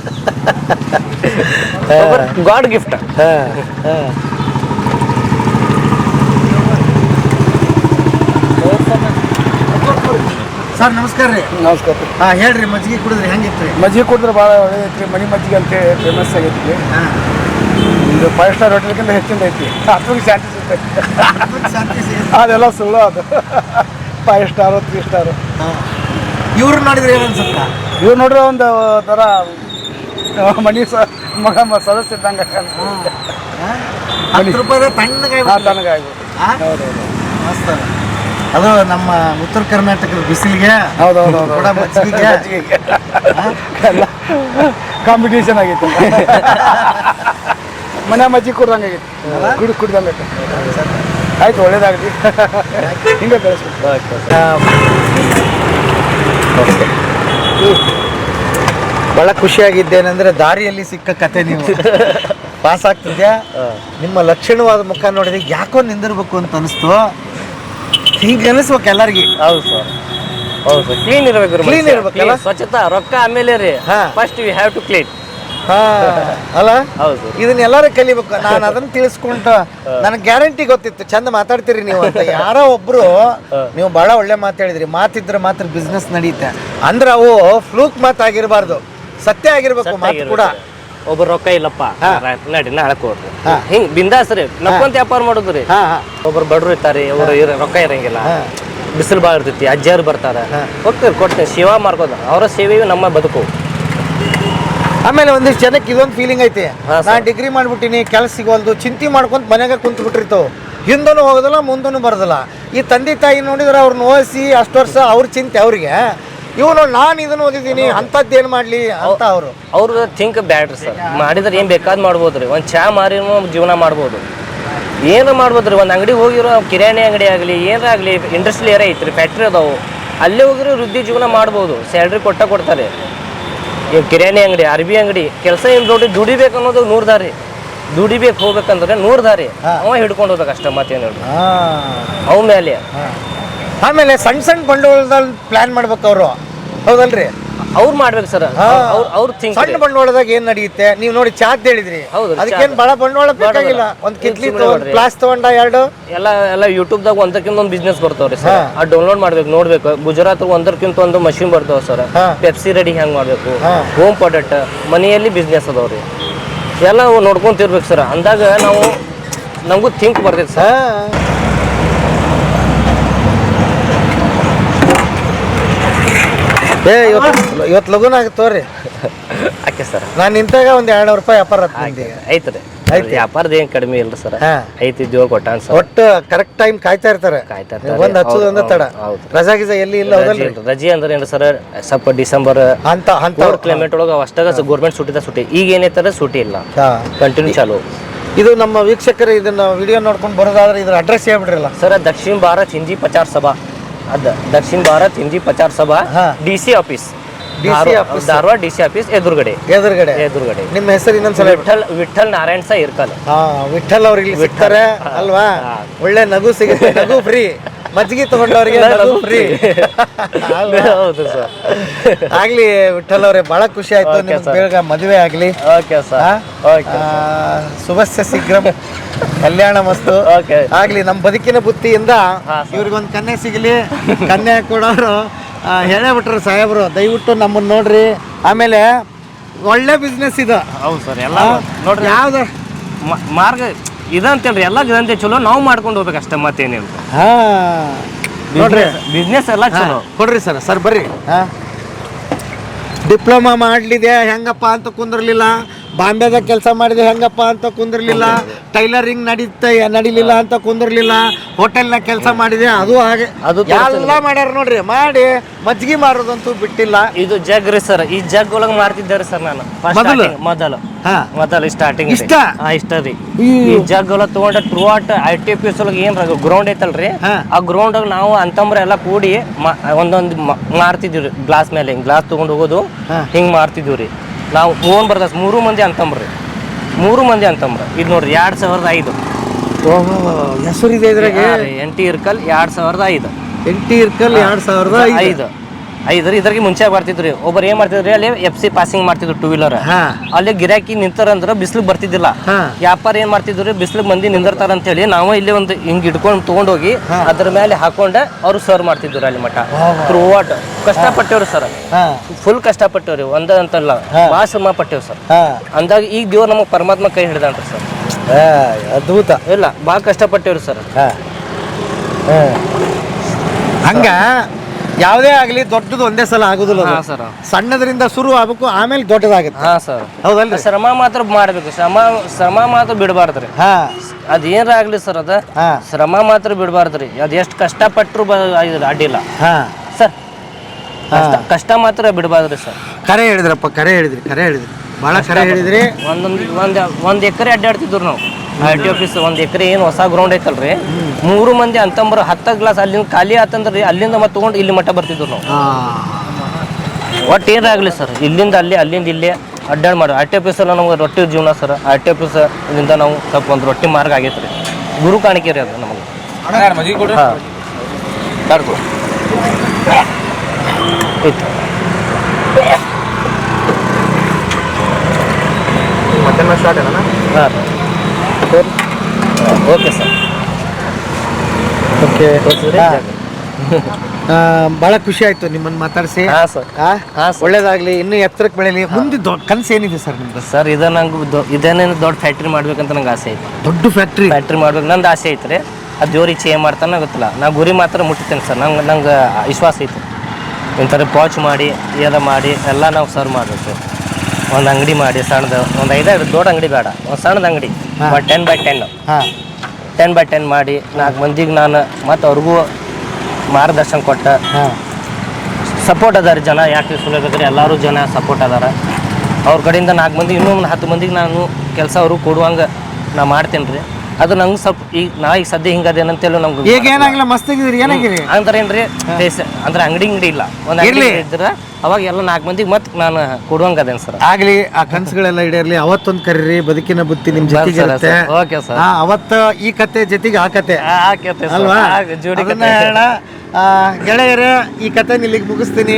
ಗಾಡ್ ಗಿಫ್ಟ್ ಹಾ, ಹಾ. ಸರ್ ನಮಸ್ಕಾರ ರೀ ನಮಸ್ಕಾರ ರೀ ಹಾ ಹೇಳ್ರಿ ಮಜ್ಜಿಗೆ ಕುಡಿದ್ರಿ ರೀ ಮಜ್ಜಿಗೆ ಕುಡಿದ್ರೆ ಭಾಳ ಒಳ್ಳೇದೈತಿ ಮನಿ ಮಜ್ಜಿಗೆ ಅಂತ ಫೇಮಸ್ ಆಗೈತಿ. ಹಾ. ಇದು ಫೈವ್ ಸ್ಟಾರ್ ಹೋಟೆಲ್ಗಿಂತ ಹೆಚ್ಚಿಂದ ಐತಿ ಅದ್ರಿಗೆ ಶಾಂತಿ ಸಿಗ್ತೈತಿ. ಅದೆಲ್ಲ ಸುಳ್ಳು ಅದು ಫೈವ್ ಸ್ಟಾರು ತ್ರೀ ಸ್ಟಾರು ಹಾ. ಇವ್ರು ನೋಡಿದ್ರೆ ಏನು ಅನ್ಸುತ್ತೆ ಇವ್ರು ನೋಡ್ರೆ ಒಂದು ಥರ ಮನಿ ಸ ಮಗ ಮ- ಸದಸ್ಯ ಇದ್ದಂಗೆ ಹತ್ತು ರೂಪಾಯಿ ಮಸ್ತ್ ಅದ. ಅದು ನಮ್ಮ ಉತ್ತರ ಕರ್ನಾಟಕದ ಬಿಸಿಲಿಗೆ ಹೌದು ಹೌದು ಹೌದು. ಕೂಡ ಮಜ್ಜಿಗೆಗೆ. ಕಾಂಪಿಟೇಷನ್ ಆಗಿತ್ತು. ಮನೆ ಮಜ್ಜಿಗೆ ಕುಡ್ದಂಗೆ ಆಗೈತಿ ಕುಡಿ ಕುಡ್ದಂಗೆ ಆಯ್ತು. ಒಳ್ಳೇದಾಗಲಿ. ಹಿಂಗೆ ಬೆಳೆಸ್ಬೇಕು ಆ, ಬಹಳ ಖುಷಿಯಾಗಿದ್ದೇನೆಂದ್ರೆ ದಾರಿಯಲ್ಲಿ ಸಿಕ್ಕ ಕತೆ ನೀವು. ಪಾಸ್ ಆಗ್ತಿದ್ಯಾ? ನಿಮ್ಮ ಲಕ್ಷಣವಾದ ಮುಖ ನೋಡಿದ್ರೆ ಯಾಕೋ ನಿಂದಿರ್ಬೇಕು ಅಂತ ಅನಿಸ್ತು. ಹೀಗೆ ಅನಿಸ್ಬೇಕು ಎಲ್ಲರಿಗೆ. ಹೌದು ಸರ್. ಹೌದು ಕ್ಲೀನ್ ಇರಬೇಕು ಕ್ಲೀನ್ ಇರಬೇಕಲ್ಲ ಸ್ವಚ್ಛತಾ ರೊಕ್ಕ ಆಮೇಲೆ ರೀ. First we have to clean ಹಾ. ಅಲ್ಲ? ಹೌದು ಇದನ್ನ ಎಲ್ಲರೂ ಕಲಿಬೇಕು. ನಾನು ಅದನ್ನ ತಿಳಿಸ್ಕೊಂಡು ನನಗೆ ಗ್ಯಾರಂಟಿ ಗೊತ್ತಿತ್ತು. ಚಂದ ಮಾತಾಡ್ತೀರಿ ನೀವು ಅಂತ. ಯಾರೋ ಒಬ್ರು ನೀವು ಬಹಳ ಒಳ್ಳೆ ಮಾತಾಡಿದ್ರಿ. ಮಾತಿದ್ರೆ ಮಾತ್ರ ಬಿಸ್ನೆಸ್ ನಡೆಯುತ್ತೆ ಅಂದ್ರೆ ಅವು ಫ್ಲೂಕ್ ಮಾತಾಗಿರ್ಬಾರ್ದು. ಸತ್ಯ ಆಗಿರ್ಬೇಕು ಮಾತು ಕೂಡ. ಒಬ್ಬ ರೊಕ್ಕ ಇಲ್ಲಪ್ಪ. ನಡಿ ನಾಳೆ ಕೊಡ್ರಿ. ಹಿಂಗ್ ಬಿಂದಾಸ್ ರೀ. ನಕ್ಕೊಂತ ವ್ಯಾಪಾರ ಮಾಡುದ್ರಿ. ಹಾ ಒಬ್ರು ಬಡ್ರು ಇರ್ತಾರೆ ಒಬ್ರು ಇರ ರೊಕ್ಕ ಇರಂಗಿಲ್ಲ. ಬಿಸಿಲು ಭಾಳ ಇರ್ತೈತಿ ಅಜ್ಜಿಯರು ಬರ್ತಾರೆ. ಹಾ. ಹೋಗ್ತಾರೆ ಕೊಡ್ತೇನೆ ಸೇವಾ ಮಾಡ್ಕೋದ ಅವರ ಸೇವೆಯು ನಮ್ಮ ಬದುಕು. ಆಮೇಲೆ ಒಂದಿಷ್ಟು ಜನಕ್ಕೆ ಇದೊಂದು ಫೀಲಿಂಗ್ ಐತೆ. ನಾನು ಡಿಗ್ರಿ ಮಾಡ್ಬಿಟ್ಟಿನಿ ಕೆಲಸ ಸಿಗೋಲ್ದು. ಚಿಂತೆ ಮಾಡ್ಕೊಂತ ಮನೆಗೆ ಕುಂತು ಬಿಟ್ಟಿರ್ತಾವ ಹಿಂದೂ ಹೋಗೋದಿಲ್ಲ ಮುಂದೂ ಬರೋದಿಲ್ಲ. ಈ ತಂದೆ ತಾಯಿ ನೋಡಿದ್ರೆ ಅವ್ರನ್ನ ಓದಿಸಿ ಅಷ್ಟು ವರ್ಷ ಅವ್ರ ಚಿಂತೆ ಅವ್ರಿಗೆ. ಇವನು ನಾನು ಇದನ್ನ ಓದಿದ್ದೀನಿ ಅಂಥದ್ದು ಏನು ಮಾಡಲಿ ಅಂತ ಅವರು. ಅವ್ರ ಥಿಂಕ್ ಬ್ಯಾಡ್ರಿ ಸರ್ ಮಾಡಿದ್ರೆ ಏನು ಬೇಕಾದ್ ಮಾಡ್ಬೋದ್ರಿ ಒಂದು ಚಾ ಮಾರಿನೂ ಜೀವನ ಮಾಡ್ಬೋದು. ಏನು ಮಾಡ್ಬೋದ್ರಿ ಒಂದು ಅಂಗಡಿ ಹೋಗಿರೋ ಕಿರಾಣಿ ಅಂಗಡಿ ಆಗಲಿ ಏನಾಗಲಿ ಇಂಡಸ್ಟ್ರಿ ಏರ ಐತ್ರಿ ಫ್ಯಾಕ್ಟ್ರಿ ಅದಾವು. ಅಲ್ಲೇ ಹೋಗಿರೋ ವೃದ್ಧಿ ಜೀವನ ಮಾಡ್ಬೋದು. ಸ್ಯಾಲ್ರಿ ಕೊಟ್ಟ ಕೊಡ್ತಾರೆ. ಈಗ ಕಿರಾಣಿ ಅಂಗಡಿ ಅರ್ಬಿ ಅಂಗಡಿ ಕೆಲಸ ಏನು ದೊಡ್ಡ ದುಡಿಬೇಕು ಅನ್ನೋದು ನೂರು ದಾರಿ. ದುಡಿಬೇಕು ಹೋಗ್ಬೇಕಂದ್ರೆ ನೂರು ದಾರಿ. ಅವ ಹಿಡ್ಕೊಂಡು ಹೋಗ್ಬೇಕು ಅಷ್ಟೇ ಮತ್ತೇನು ಹೇಳಿ ಅವ ಮೇಲೆ ಆಮೇಲೆ ಸಣ್ಣ ಸಣ್ಣ ಬಂಡವಾಳದಲ್ಲಿ ಪ್ಲಾನ್ ಮಾಡ್ಬೇಕು ಅವರು. ಹೌದಲ್ರಿ? ಅವ್ರು ಮಾಡ್ಬೇಕು ಸರ್. ಅವ್ರ ಅವ್ರ ಥಿಂಕ್ ಸಣ್ಣ ಬಂಡವಾಳದಾಗ ಏನ್ ನಡೆಯುತ್ತೆ? ನೀವು ನೋಡಿ ಚಾತ್ ಹೇಳಿದ್ರಿ. ಹೌದು, ಅದಕ್ಕೇನು ಬಹಳ ಬಂಡವಾಳ ಬೇಕಾಗಿಲ್ಲ. ಒಂದು ಕಿತ್ಲಿ ಕ್ಲಾಸ್. ಗ್ಲಾಸ್ ತಗೊಂಡ ಎರಡು. ಎಲ್ಲ ಎಲ್ಲ ಯೂಟ್ಯೂಬ್ದಾಗ ಒಂದಕ್ಕಿಂತ ಒಂದು ಬಿಸ್ನೆಸ್ ಬರ್ತಾವ್ರಿ ಸರ್. ಆ ಡೌನ್ಲೋಡ್ ಮಾಡ್ಬೇಕು ನೋಡ್ಬೇಕು. ಗುಜರಾತ್ ಒಂದಕ್ಕಿಂತ ಒಂದು ಮಷಿನ್ ಬರ್ತಾವ ಸರ್. ಹಾ. ಪೆಪ್ಸಿ ರೆಡಿ ಹೆಂಗ್ ಮಾಡ್ಬೇಕು? ಹಾ. ಹೋಮ್ ಪ್ರಾಡಕ್ಟ್ ಮನೆಯಲ್ಲಿ ಬಿಸ್ನೆಸ್ ಅದಾವ್ರಿ. ಎಲ್ಲ ನೋಡ್ಕೊಂತಿರ್ಬೇಕು ಸರ್. ಅಂದಾಗ ನಾವು ನಮಗೂ ಥಿಂಕ್ ಬರ್ತೈತೆ ಸರ್. ಹಾ. ಏ ಇವತ್ತು ಇವತ್ತು ಲಗುನ ತೋರಿ. ಆಕೆ ಸರ್. ನಾನು ನಿಂತಾಗ ಒಂದು ಎರಡು ರೂಪಾಯಿ ವ್ಯಾಪಾರ ಐತೆ ರೀ ಐತಿ ವ್ಯಾಪಾರದ ಏನು ಕಡಿಮೆ ಇಲ್ಲ ಸರ್. ಐತಿ ದೇವ್ರ ಕೊಟ್ಟಾನ ಸರ್? ಒಟ್ಟು ಕರೆಕ್ಟ್ ಟೈಮ್ ಕಾಯ್ತಾ ಇರ್ತಾರೆ. ಕಾಯ್ತಾ ಇರ್ತಾರೆ. ಒಂದು ಹಚ್ಚೋದು ತಡ. ಹೌದು. ರಜಾ ಗಿಜಾ ಎಲ್ಲಿ ಇಲ್ಲ ರಜೆ ಹೌದಲ್ರಿ ರಜೆ ಅಂದ್ರೆ ಏನು ಸರ್? ಸ್ವಲ್ಪ ಡಿಸೆಂಬರ್ ಅಂತ ಅಂತ. ಕ್ಲೈಮೇಟ್ ಒಳಗೆ ಅಷ್ಟಾಗ ಗೌರ್ಮೆಂಟ್ ಸುಟ್ಟಿದ ಸುಟ್ಟಿ ಈಗ ಏನೈತಾರೆ ಸೂಟಿ ಇಲ್ಲ. ಕಂಟಿನ್ಯೂ ಚಾಲು. ಇದು ನಮ್ಮ ವೀಕ್ಷಕರು ಇದನ್ನ ವಿಡಿಯೋ ನೋಡ್ಕೊಂಡು ಬರೋದಾದ್ರೆ ಇದ್ರ ಅಡ್ರೆಸ್ ಹೇಳ್ಬಿಡ್ರಲ್ಲ ಸರ್ ದಕ್ಷಿಣ ಭಾರತ್ ಹಿಂದಿ ಪ್ರಚಾರ ಸಭಾ. Dakshina Bharat Hindi Prachar Sabha. D C office. Dharwad- office. Dharwad D C office ಎದುರುಗಡೆ. ಎದುರುಗಡೆ. ಎದುರುಗಡೆ. ನಿಮ್ಮ ಹೆಸರು ಇನ್ನೊಂದ್ಸಲ. ವಿಠಲ್ ವಿಠಲ್ ನಾರಾಯಣ್ ಸಹ ಇರ್ಕಲ್ ವಿಠಲ್ ಅವ್ರಿಗೆ ಸಿಗ್ತಾರೆ ಅಲ್ವಾ? ಒಳ್ಳೆ ನಗು ಸಿಗುತ್ತೆ ನಗು ಫ್ರೀ *laughs* ಮಜ್ಜಿಗೆ ತಗೊಂಡವ್ರಿಗೆ ಫ್ರೀ ಹೌದು. *laughs* ಸರ್ ಆಗ್ಲಿ ವಿಠಲ್ ಅವ್ರೆ ಬಹಳ ಖುಷಿ ಆಯ್ತು ಬೇಗ ಮದುವೆ ಆಗ್ಲಿ. ಓಕೆ? ಸರ್ ಓಕೆ ಶುಭಸ್ಯ ಶೀಘ್ರಂ. ಕಲ್ಯಾಣ ಮಸ್ತು. ಓಕೆ ಆಗ್ಲಿ ನಮ್ಮ ಬದುಕಿನ ಬುತ್ತಿಯಿಂದ ಇವ್ರಿಗೊಂದ್ ಕನ್ಯೆ ಸಿಗಲಿ. ಕನ್ಯೆ ಕೊಡೋರು ಹೇಳೇ ಬಿಟ್ರು ಸಾಹೇಬ್ರು. ದಯವಿಟ್ಟು ನಮ್ಮನ್ನ ನೋಡ್ರಿ. ಆಮೇಲೆ ಒಳ್ಳೆ ಬಿಸ್ನೆಸ್ ಇದು. ಹೌದು ಸರ್ ಎಲ್ಲ ನೋಡ್ರಿ. ಯಾವ್ದು? ಮಾರ್ಗ ಇದಂತೇಳ್ರಿ ಎಲ್ಲ ಇದಂತೆ ಚಲೋ ನಾವು ಮಾಡ್ಕೊಂಡು ಹೋಗ್ಬೇಕು ಅಷ್ಟೇ ಮತ್ತೇನಿಲ್ಲ ಹಾ. ನೋಡ್ರಿ ಬಿಸ್ನೆಸ್ ಎಲ್ಲ ಚಲೋ. ಕೊಡ್ರಿ ಸರ್ ಸರ್ ಬರ್ರಿ. ಹಾ. ಡಿಪ್ಲೊಮಾ ಮಾಡ್ಲಿದೆ ಹೆಂಗಪ್ಪ ಅಂತ ಕುಂದಿರ್ಲಿಲ್ಲ. ಬಾಂಬೆದಾಗ ಕೆಲಸ ಮಾಡಿದೆ ಹೆಂಗಪ್ಪ ಅಂತ ಕುಂದಿರ್ಲಿಲ್ಲ. ಟೈಲರಿಂಗ್ ನಡೀತ ನಡಿಲಿಲ್ಲ ಅಂತ ಕುಂದಿರ್ಲಿಲ್ಲ. ಹೋಟೆಲ್ನಾಗ ಕೆಲಸ ಮಾಡಿದೆ ಅದು ಹಾಗೆ. ಅದು ಎಲ್ಲ ಮಾಡ್ಯಾರ ನೋಡ್ರಿ ಮಾಡಿ ಮಜ್ಜಿಗೆ ಮಾರೋದಂತೂ ಬಿಟ್ಟಿಲ್ಲ. ಇದು ಜಗ್ ರೀ ಸರ್ ಈ ಜಗ್ ಒಳಗೆ ಮಾಡ್ತಿದ್ದಾರೆ ಸರ್ ನಾನು. ಮೊದಲು? ಮೊದಲು. ಹಾ. ಮೊದಲು ಸ್ಟಾರ್ಟಿಂಗ್ ಇಷ್ಟ? ಇಷ್ಟ ರೀ. ಈ ಜಗ್ ಎಲ್ಲ ತಗೊಂಡ throughout I T P S ಒಳಗೆ ಏನ್ ಗ್ರೌಂಡ್ ಐತಲ್ರಿ? ಆ ಗ್ರೌಂಡ್ ನಾವು ಅಂತಂಬ್ರ ಎಲ್ಲ ಕೂಡಿ ಒಂದೊಂದು ಮಾರ್ತಿದ್ವಿ ರೀ ಗ್ಲಾಸ್ ಮೇಲೆ ಗ್ಲಾಸ್ ತಗೊಂಡ್ ಹೋಗೋದು. ಹಿಂಗ್ ಮಾರ್ತಿದ್ವಿ ರೀ ನಾವು ಫೋನ್ ಬರ್ದ ಮೂರು ಮಂದಿ ಅಂತಂಬ್ರಿ. ಮೂರು ಮಂದಿ ಅಂತಂಬ್ರ. ಇದು ನೋಡ್ರಿ ಎರಡು ಸಾವಿರದ ಐದು. ಹೆಸರಿದೆ ಇದ್ರಾಗೆ? ಎಂಟಿ ಇರ್ಕಲ್ ಎರಡ್ ಸಾವಿರದ ಐದು. ಎಂಟಿ ಇರ್ಕಲ್ ಎರಡ್ ಸಾವಿರದ ಐದು. ಐದು ಇದ್ರಿಗೆ ಮುಂಚೆ ಬರ್ತಿದ್ರಿ. ಒಬ್ಬರು ಏನ್ ಮಾಡ್ತಿದ್ರಿ ಅಲ್ಲಿ ಎಫ್ ಸಿ ಪಾಸಿಂಗ್ ಮಾಡ್ತಿದ್ರು ಟೂ ವೀಲರ್ ಅಲ್ಲಿ ಗಿರಾಕಿ ನಿಂತಾರಂದ್ರ ಬಿಸಿಲು ಬರ್ತಿದ್ದಿಲ್ಲ. ವ್ಯಾಪಾರ ಏನ್ ಮಾಡ್ತಿದ್ರು ಬಿಸಿಲು ಮಂದಿ ನಿಂದಿರ್ತಾರ ಅಂತ ಹೇಳಿ ನಾವು ಇಲ್ಲಿ ಒಂದು ಹಿಂಗ್ ಇಟ್ಕೊಂಡು ತಗೊಂಡೋಗಿ ಅದ್ರ ಮೇಲೆ ಹಾಕೊಂಡೆ ಅವ್ರು ಸರ್ವ್ ಮಾಡ್ತಿದ್ರು ಅಲ್ಲಿ ಮಠ. ಥ್ರೂ ವಾಟ್ ಕಷ್ಟಪಟ್ಟೇವ್ರಿ ಸರ್ ಫುಲ್ ಕಷ್ಟಪಟ್ಟೇವ್ರಿ ಒಂದ ಅಂತಲ್ಲ. ಭಾಳ ಶ್ರಮ ಪಟ್ಟೇವ್ ಸರ್ ಅಂದಾಗ ಈಗ ದೇವ್ರು ನಮಗೆ ಪರಮಾತ್ಮ ಕೈ ಹಿಡ್ದಾನ್ರಿ ಸರ್ ಅದ್ಭುತ. ಇಲ್ಲ ಭಾಳ ಕಷ್ಟಪಟ್ಟೇವ್ರಿ ಸರ್. ಹಂಗ ಯಾವುದೇ ಆಗಲಿ ದೊಡ್ಡದು ಒಂದೇ ಸಲ ಆಗುದಿಲ್ಲ ಅದು. ಹಾ ಸರ್ ಸಣ್ಣದ್ರಿಂದ ಶುರು ಆಗ್ಬೇಕು ಆಮೇಲೆ ದೊಡ್ಡದಾಗುತ್ತೆ. ಹಾ ಸರ್. ಹೌದಲ್ರಿ? ಶ್ರಮ ಮಾತ್ರ ಮಾಡ್ಬೇಕು. ಶ್ರಮ ಶ್ರಮ ಮಾತ್ರ ಬಿಡಬಾರ್ದ್ರಿ. ಹಾ. ಅದ್ ಏನ್ರ ಆಗ್ಲಿ ಸರ್ ಅದ? ಹಾ. ಶ್ರಮ ಮಾತ್ರ ಬಿಡಬಾರ್ದ್ರಿ. ಅದ್ ಎಷ್ಟು ಕಷ್ಟಪಟ್ಟರು ಅಡ್ಡಿಲ್ಲ. ಹಾ. ಸರ್ ಕಷ್ಟ ಕಷ್ಟ ಮಾತ್ರ ಬಿಡಬಾರ್ದ್ರಿ ಸರ್. ಕರೆ ಹೇಳಿದ್ರಪ್ಪ ಕರೆ ಹೇಳಿದ್ರಿ ಕರೆ ಹೇಳಿದ್ರಿ. ಬಹಳ ಕರೆ ಹೇಳಿದ್ರಿ. ಒಂದೊಂದು ಒಂದ್ ಒಂದ್ ಎಕರೆ ಅಡ್ಡಾಡ್ತಿದ್ರು ನಾವು. ಆರ್ ಟಿ ಆಫೀಸ್ ಒಂದು ಎಕರೆ ಏನು ಹೊಸ ಗ್ರೌಂಡ್ ಐತಲ್ರಿ? ಮೂರು ಮಂದಿ ಅಂತಂಬ್ರ ಹತ್ತ ಗ್ಲಾಸ್ ಅಲ್ಲಿಂದ ಖಾಲಿ ಆತಂದ್ರಿ ಅಲ್ಲಿಂದ ಮತ್ತೆ ತಗೊಂಡು ಇಲ್ಲಿ ಮಟ್ಟ ಬರ್ತಿದ್ರು ನಾವು. ಹಾ. ಒಟ್ಟು ಏನಾಗಲಿ ಸರ್ ಇಲ್ಲಿಂದ ಅಲ್ಲಿ ಅಲ್ಲಿಂದ ಇಲ್ಲಿ ಅಡ್ಡಾಡ್ ಮಾಡಿ. ಆರ್ ಟಿ ಆಫೀಸ್ ಎಲ್ಲ ನಮ್ಗೆ ರೊಟ್ಟಿ ಜೀವನ ಸರ್. ಆರ್ ಟಿ ಆಫೀಸ್ ಇಂದ ನಾವು ಸ್ವಲ್ಪ ಒಂದು ರೊಟ್ಟಿ ಮಾರ್ಗ ಆಗೈತೆ ರೀ ಗುರು ಕಾಣಿಕೆ ರೀ ಅದು ನಮಗೆ ಹಾಂ. Okay sir. ಓಕೆ? ಬಹಳ ಖುಷಿ ಆಯ್ತು ನಿಮ್ಮನ್ನ ಮಾತಾಡಿಸಿ. ಹಾಂ ಸರ್. ಹಾ ಹಾಂ ಸರ್. ಒಳ್ಳೇದಾಗ್ಲಿ. ಇನ್ನು ಎತ್ತರಕ್ಕೆ ಬೆಳೀಲಿ. ಮುಂದೆ ದೊಡ್ಡ ಕನಸು ಏನಿದೆ ಸರ್ ನಿಮ್ದು? ಸರ್ ಇದು ನಂಗೆ ಇದೇನೇನು ದೊಡ್ಡ ಫ್ಯಾಕ್ಟ್ರಿ ಮಾಡ್ಬೇಕಂತ ನಂಗೆ ಆಸೆ ಐತೆ. ದೊಡ್ಡ ಫ್ಯಾಕ್ಟ್ರಿ? ಫ್ಯಾಕ್ಟ್ರಿ ಮಾಡ್ಬೇಕು. ನಂದು ಆಸೆ ಐತ್ರಿ ಅದು ದೇವ್ರಿ ಚೇ ಮಾಡ್ತಾನೆ ಗೊತ್ತಿಲ್ಲ. ನಾ ಗುರಿ ಮಾತ್ರ ಮುಟ್ಟುತ್ತೇನೆ ಸರ್. ನಂಗೆ ನಂಗೆ ವಿಶ್ವಾಸ ಐತೆ. ಇಂಥರ ಪಾಚ್ ಮಾಡಿ ಏನ ಮಾಡಿ ಎಲ್ಲ ನಾವು ಸರ್ವ್ ಮಾಡಬೇಕು. ಒಂದು ಅಂಗಡಿ ಮಾಡಿ ಸಣ್ಣದು. ಒಂದು ಐದಾರು ದೊಡ್ಡ ಅಂಗಡಿ ಬೇಡ. ಒಂದು ಸಣ್ಣದ ಅಂಗಡಿ. ಟೆನ್ ಬೈ ಟೆನ್ ಹಾ. ಟೆನ್ ಬೈ ಟೆನ್ ಮಾಡಿ ನಾಲ್ಕು ಮಂದಿಗೆ ನಾನು ಮತ್ತು ಅವ್ರಿಗೂ ಮಾರ್ಗದರ್ಶನ ಕೊಟ್ಟ. ಸಪೋರ್ಟ್ ಅದಾರ ಜನ ಯಾಕೆ ಸುಲಭದ್ರೆ ಎಲ್ಲರೂ ಜನ ಸಪೋರ್ಟ್ ಅದಾರ. ಅವ್ರ ಕಡೆಯಿಂದ ನಾಲ್ಕು ಮಂದಿ ಇನ್ನೂ ಒಂದು ಹತ್ತು ಮಂದಿಗೆ ನಾನು ಕೆಲಸ ಅವರು ಕೊಡುವಂಗೆ ನಾ ಮಾಡ್ತೇನೆ ರೀ ಅದು ನಂಗೆ ಸ್ವಲ್ಪ ಈಗ ನಾ ಈಗ ಸದ್ಯ ಹಿಂಗದೇನಂತೇಳಿ ನಮ್ಗೆ ಈಗ ಏನಾಗಿಲ್ಲ? ಮಸ್ತ್ ಆಗಿದ್ರಿ ಏನಾಗಿರಿ? ಅಂದ್ರೆ ಏನ್ರಿ ಅಂದ್ರೆ ಅಂಗಡಿ ಅಂಗಡಿ ಇಲ್ಲ. ಒಂದು ಅಂಗಡಿ ಇರ್ಲಿ. ಇದ್ರೆ ಅವಾಗ ಎಲ್ಲ ನಾಲ್ಕು ಮಂದಿಗೆ ಮತ್ತೆ ನಾನು ಕೊಡುವಂಗೆ ಅದೇನು ಸರ್. ಆಗ್ಲಿ ಆ ಕನ್ಸುಗಳೆಲ್ಲ ಈಡೇರ್ಲಿ ಅವತ್ತೊಂದು ಕರೀರಿ ಬದುಕಿನ ಬುತ್ತಿ ನಿಮ್ ಜೊತೆಗೆ ಇರುತ್ತೆ ಓಕೆ ಸರ್. ಅವತ್ತು ಈ ಕತೆ ಜೊತೆಗೆ ಆ ಕತೆ. ಆಕೆ ಅಲ್ವಾ? ಜೋಡಿ ಹೇಳ ಆ, ಗೆಳೆಯರೇ ಈ ಕತೆ ಇಲ್ಲಿಗೆ ಮುಗಿಸ್ತೀನಿ.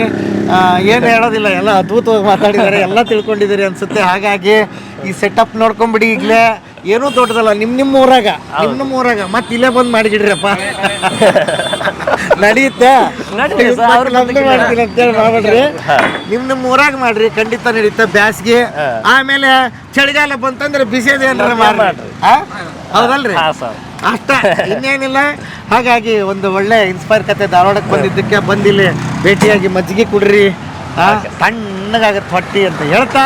ಏನು ಹೇಳೋದಿಲ್ಲ ಎಲ್ಲ ಅದ್ಭುತವಾಗಿ ಮಾತಾಡಿದ್ದಾರೆ ಎಲ್ಲ ತಿಳ್ಕೊಂಡಿದ್ದೀರಿ ಅನ್ಸುತ್ತೆ. ಹಾಗಾಗಿ ಈ ಸೆಟಪ್ ನೋಡ್ಕೊಂಬಿಡಿ ಈಗಲೇ. ಏನೂ ದೊಡ್ಡದಲ್ಲ ನಿಮ್ ನಿಮ್ಮ ಊರಾಗ ನಿಮ್ ನಿಮ್ಮ ಊರಾಗ ಮತ್ತೆ ಇಲ್ಲೇ ಬಂದು ಮಾಡಿಗಿಡ್ರಪ್ಪ ನಡೆಯುತ್ತೆ ನಿಮ್ ಮಾಡ್ತೀನಿ ಅಂತೇಳಿ ಮಾಡ್ಬೇಡ್ರಿ ನಿಮ್ ನಿಮ್ಮ ಊರಾಗ ಮಾಡ್ರಿ ಖಂಡಿತ ನಡೀತಾ ಬ್ಯಾಸ್ಗೆ. ಆಮೇಲೆ ಚಳಿಗಾಲ ಬಂತಂದ್ರೆ ಬಿಸಿದ ಏನಾರ ಮಾಡ್ರಿ? ಹೌದಲ್ರಿ? ಅಷ್ಟ ಇನ್ನೇನಿಲ್ಲ. ಹಾಗಾಗಿ ಒಂದು ಒಳ್ಳೆ ಇನ್ಸ್ಪೈರ್ ಕತೆ ಧಾರವಾಡಕ್ಕೆ ಬಂದಿದ್ದಕ್ಕೆ ಬಂದಿಲ್ಲಿ ಭೇಟಿಯಾಗಿ ಮಜ್ಜಿಗೆ ಕುಡ್ರಿ. ತಣ್ಣಗಾಗತ್ತೆ ಹೊಟ್ಟಿ ಅಂತ ಹೇಳ್ತಾ.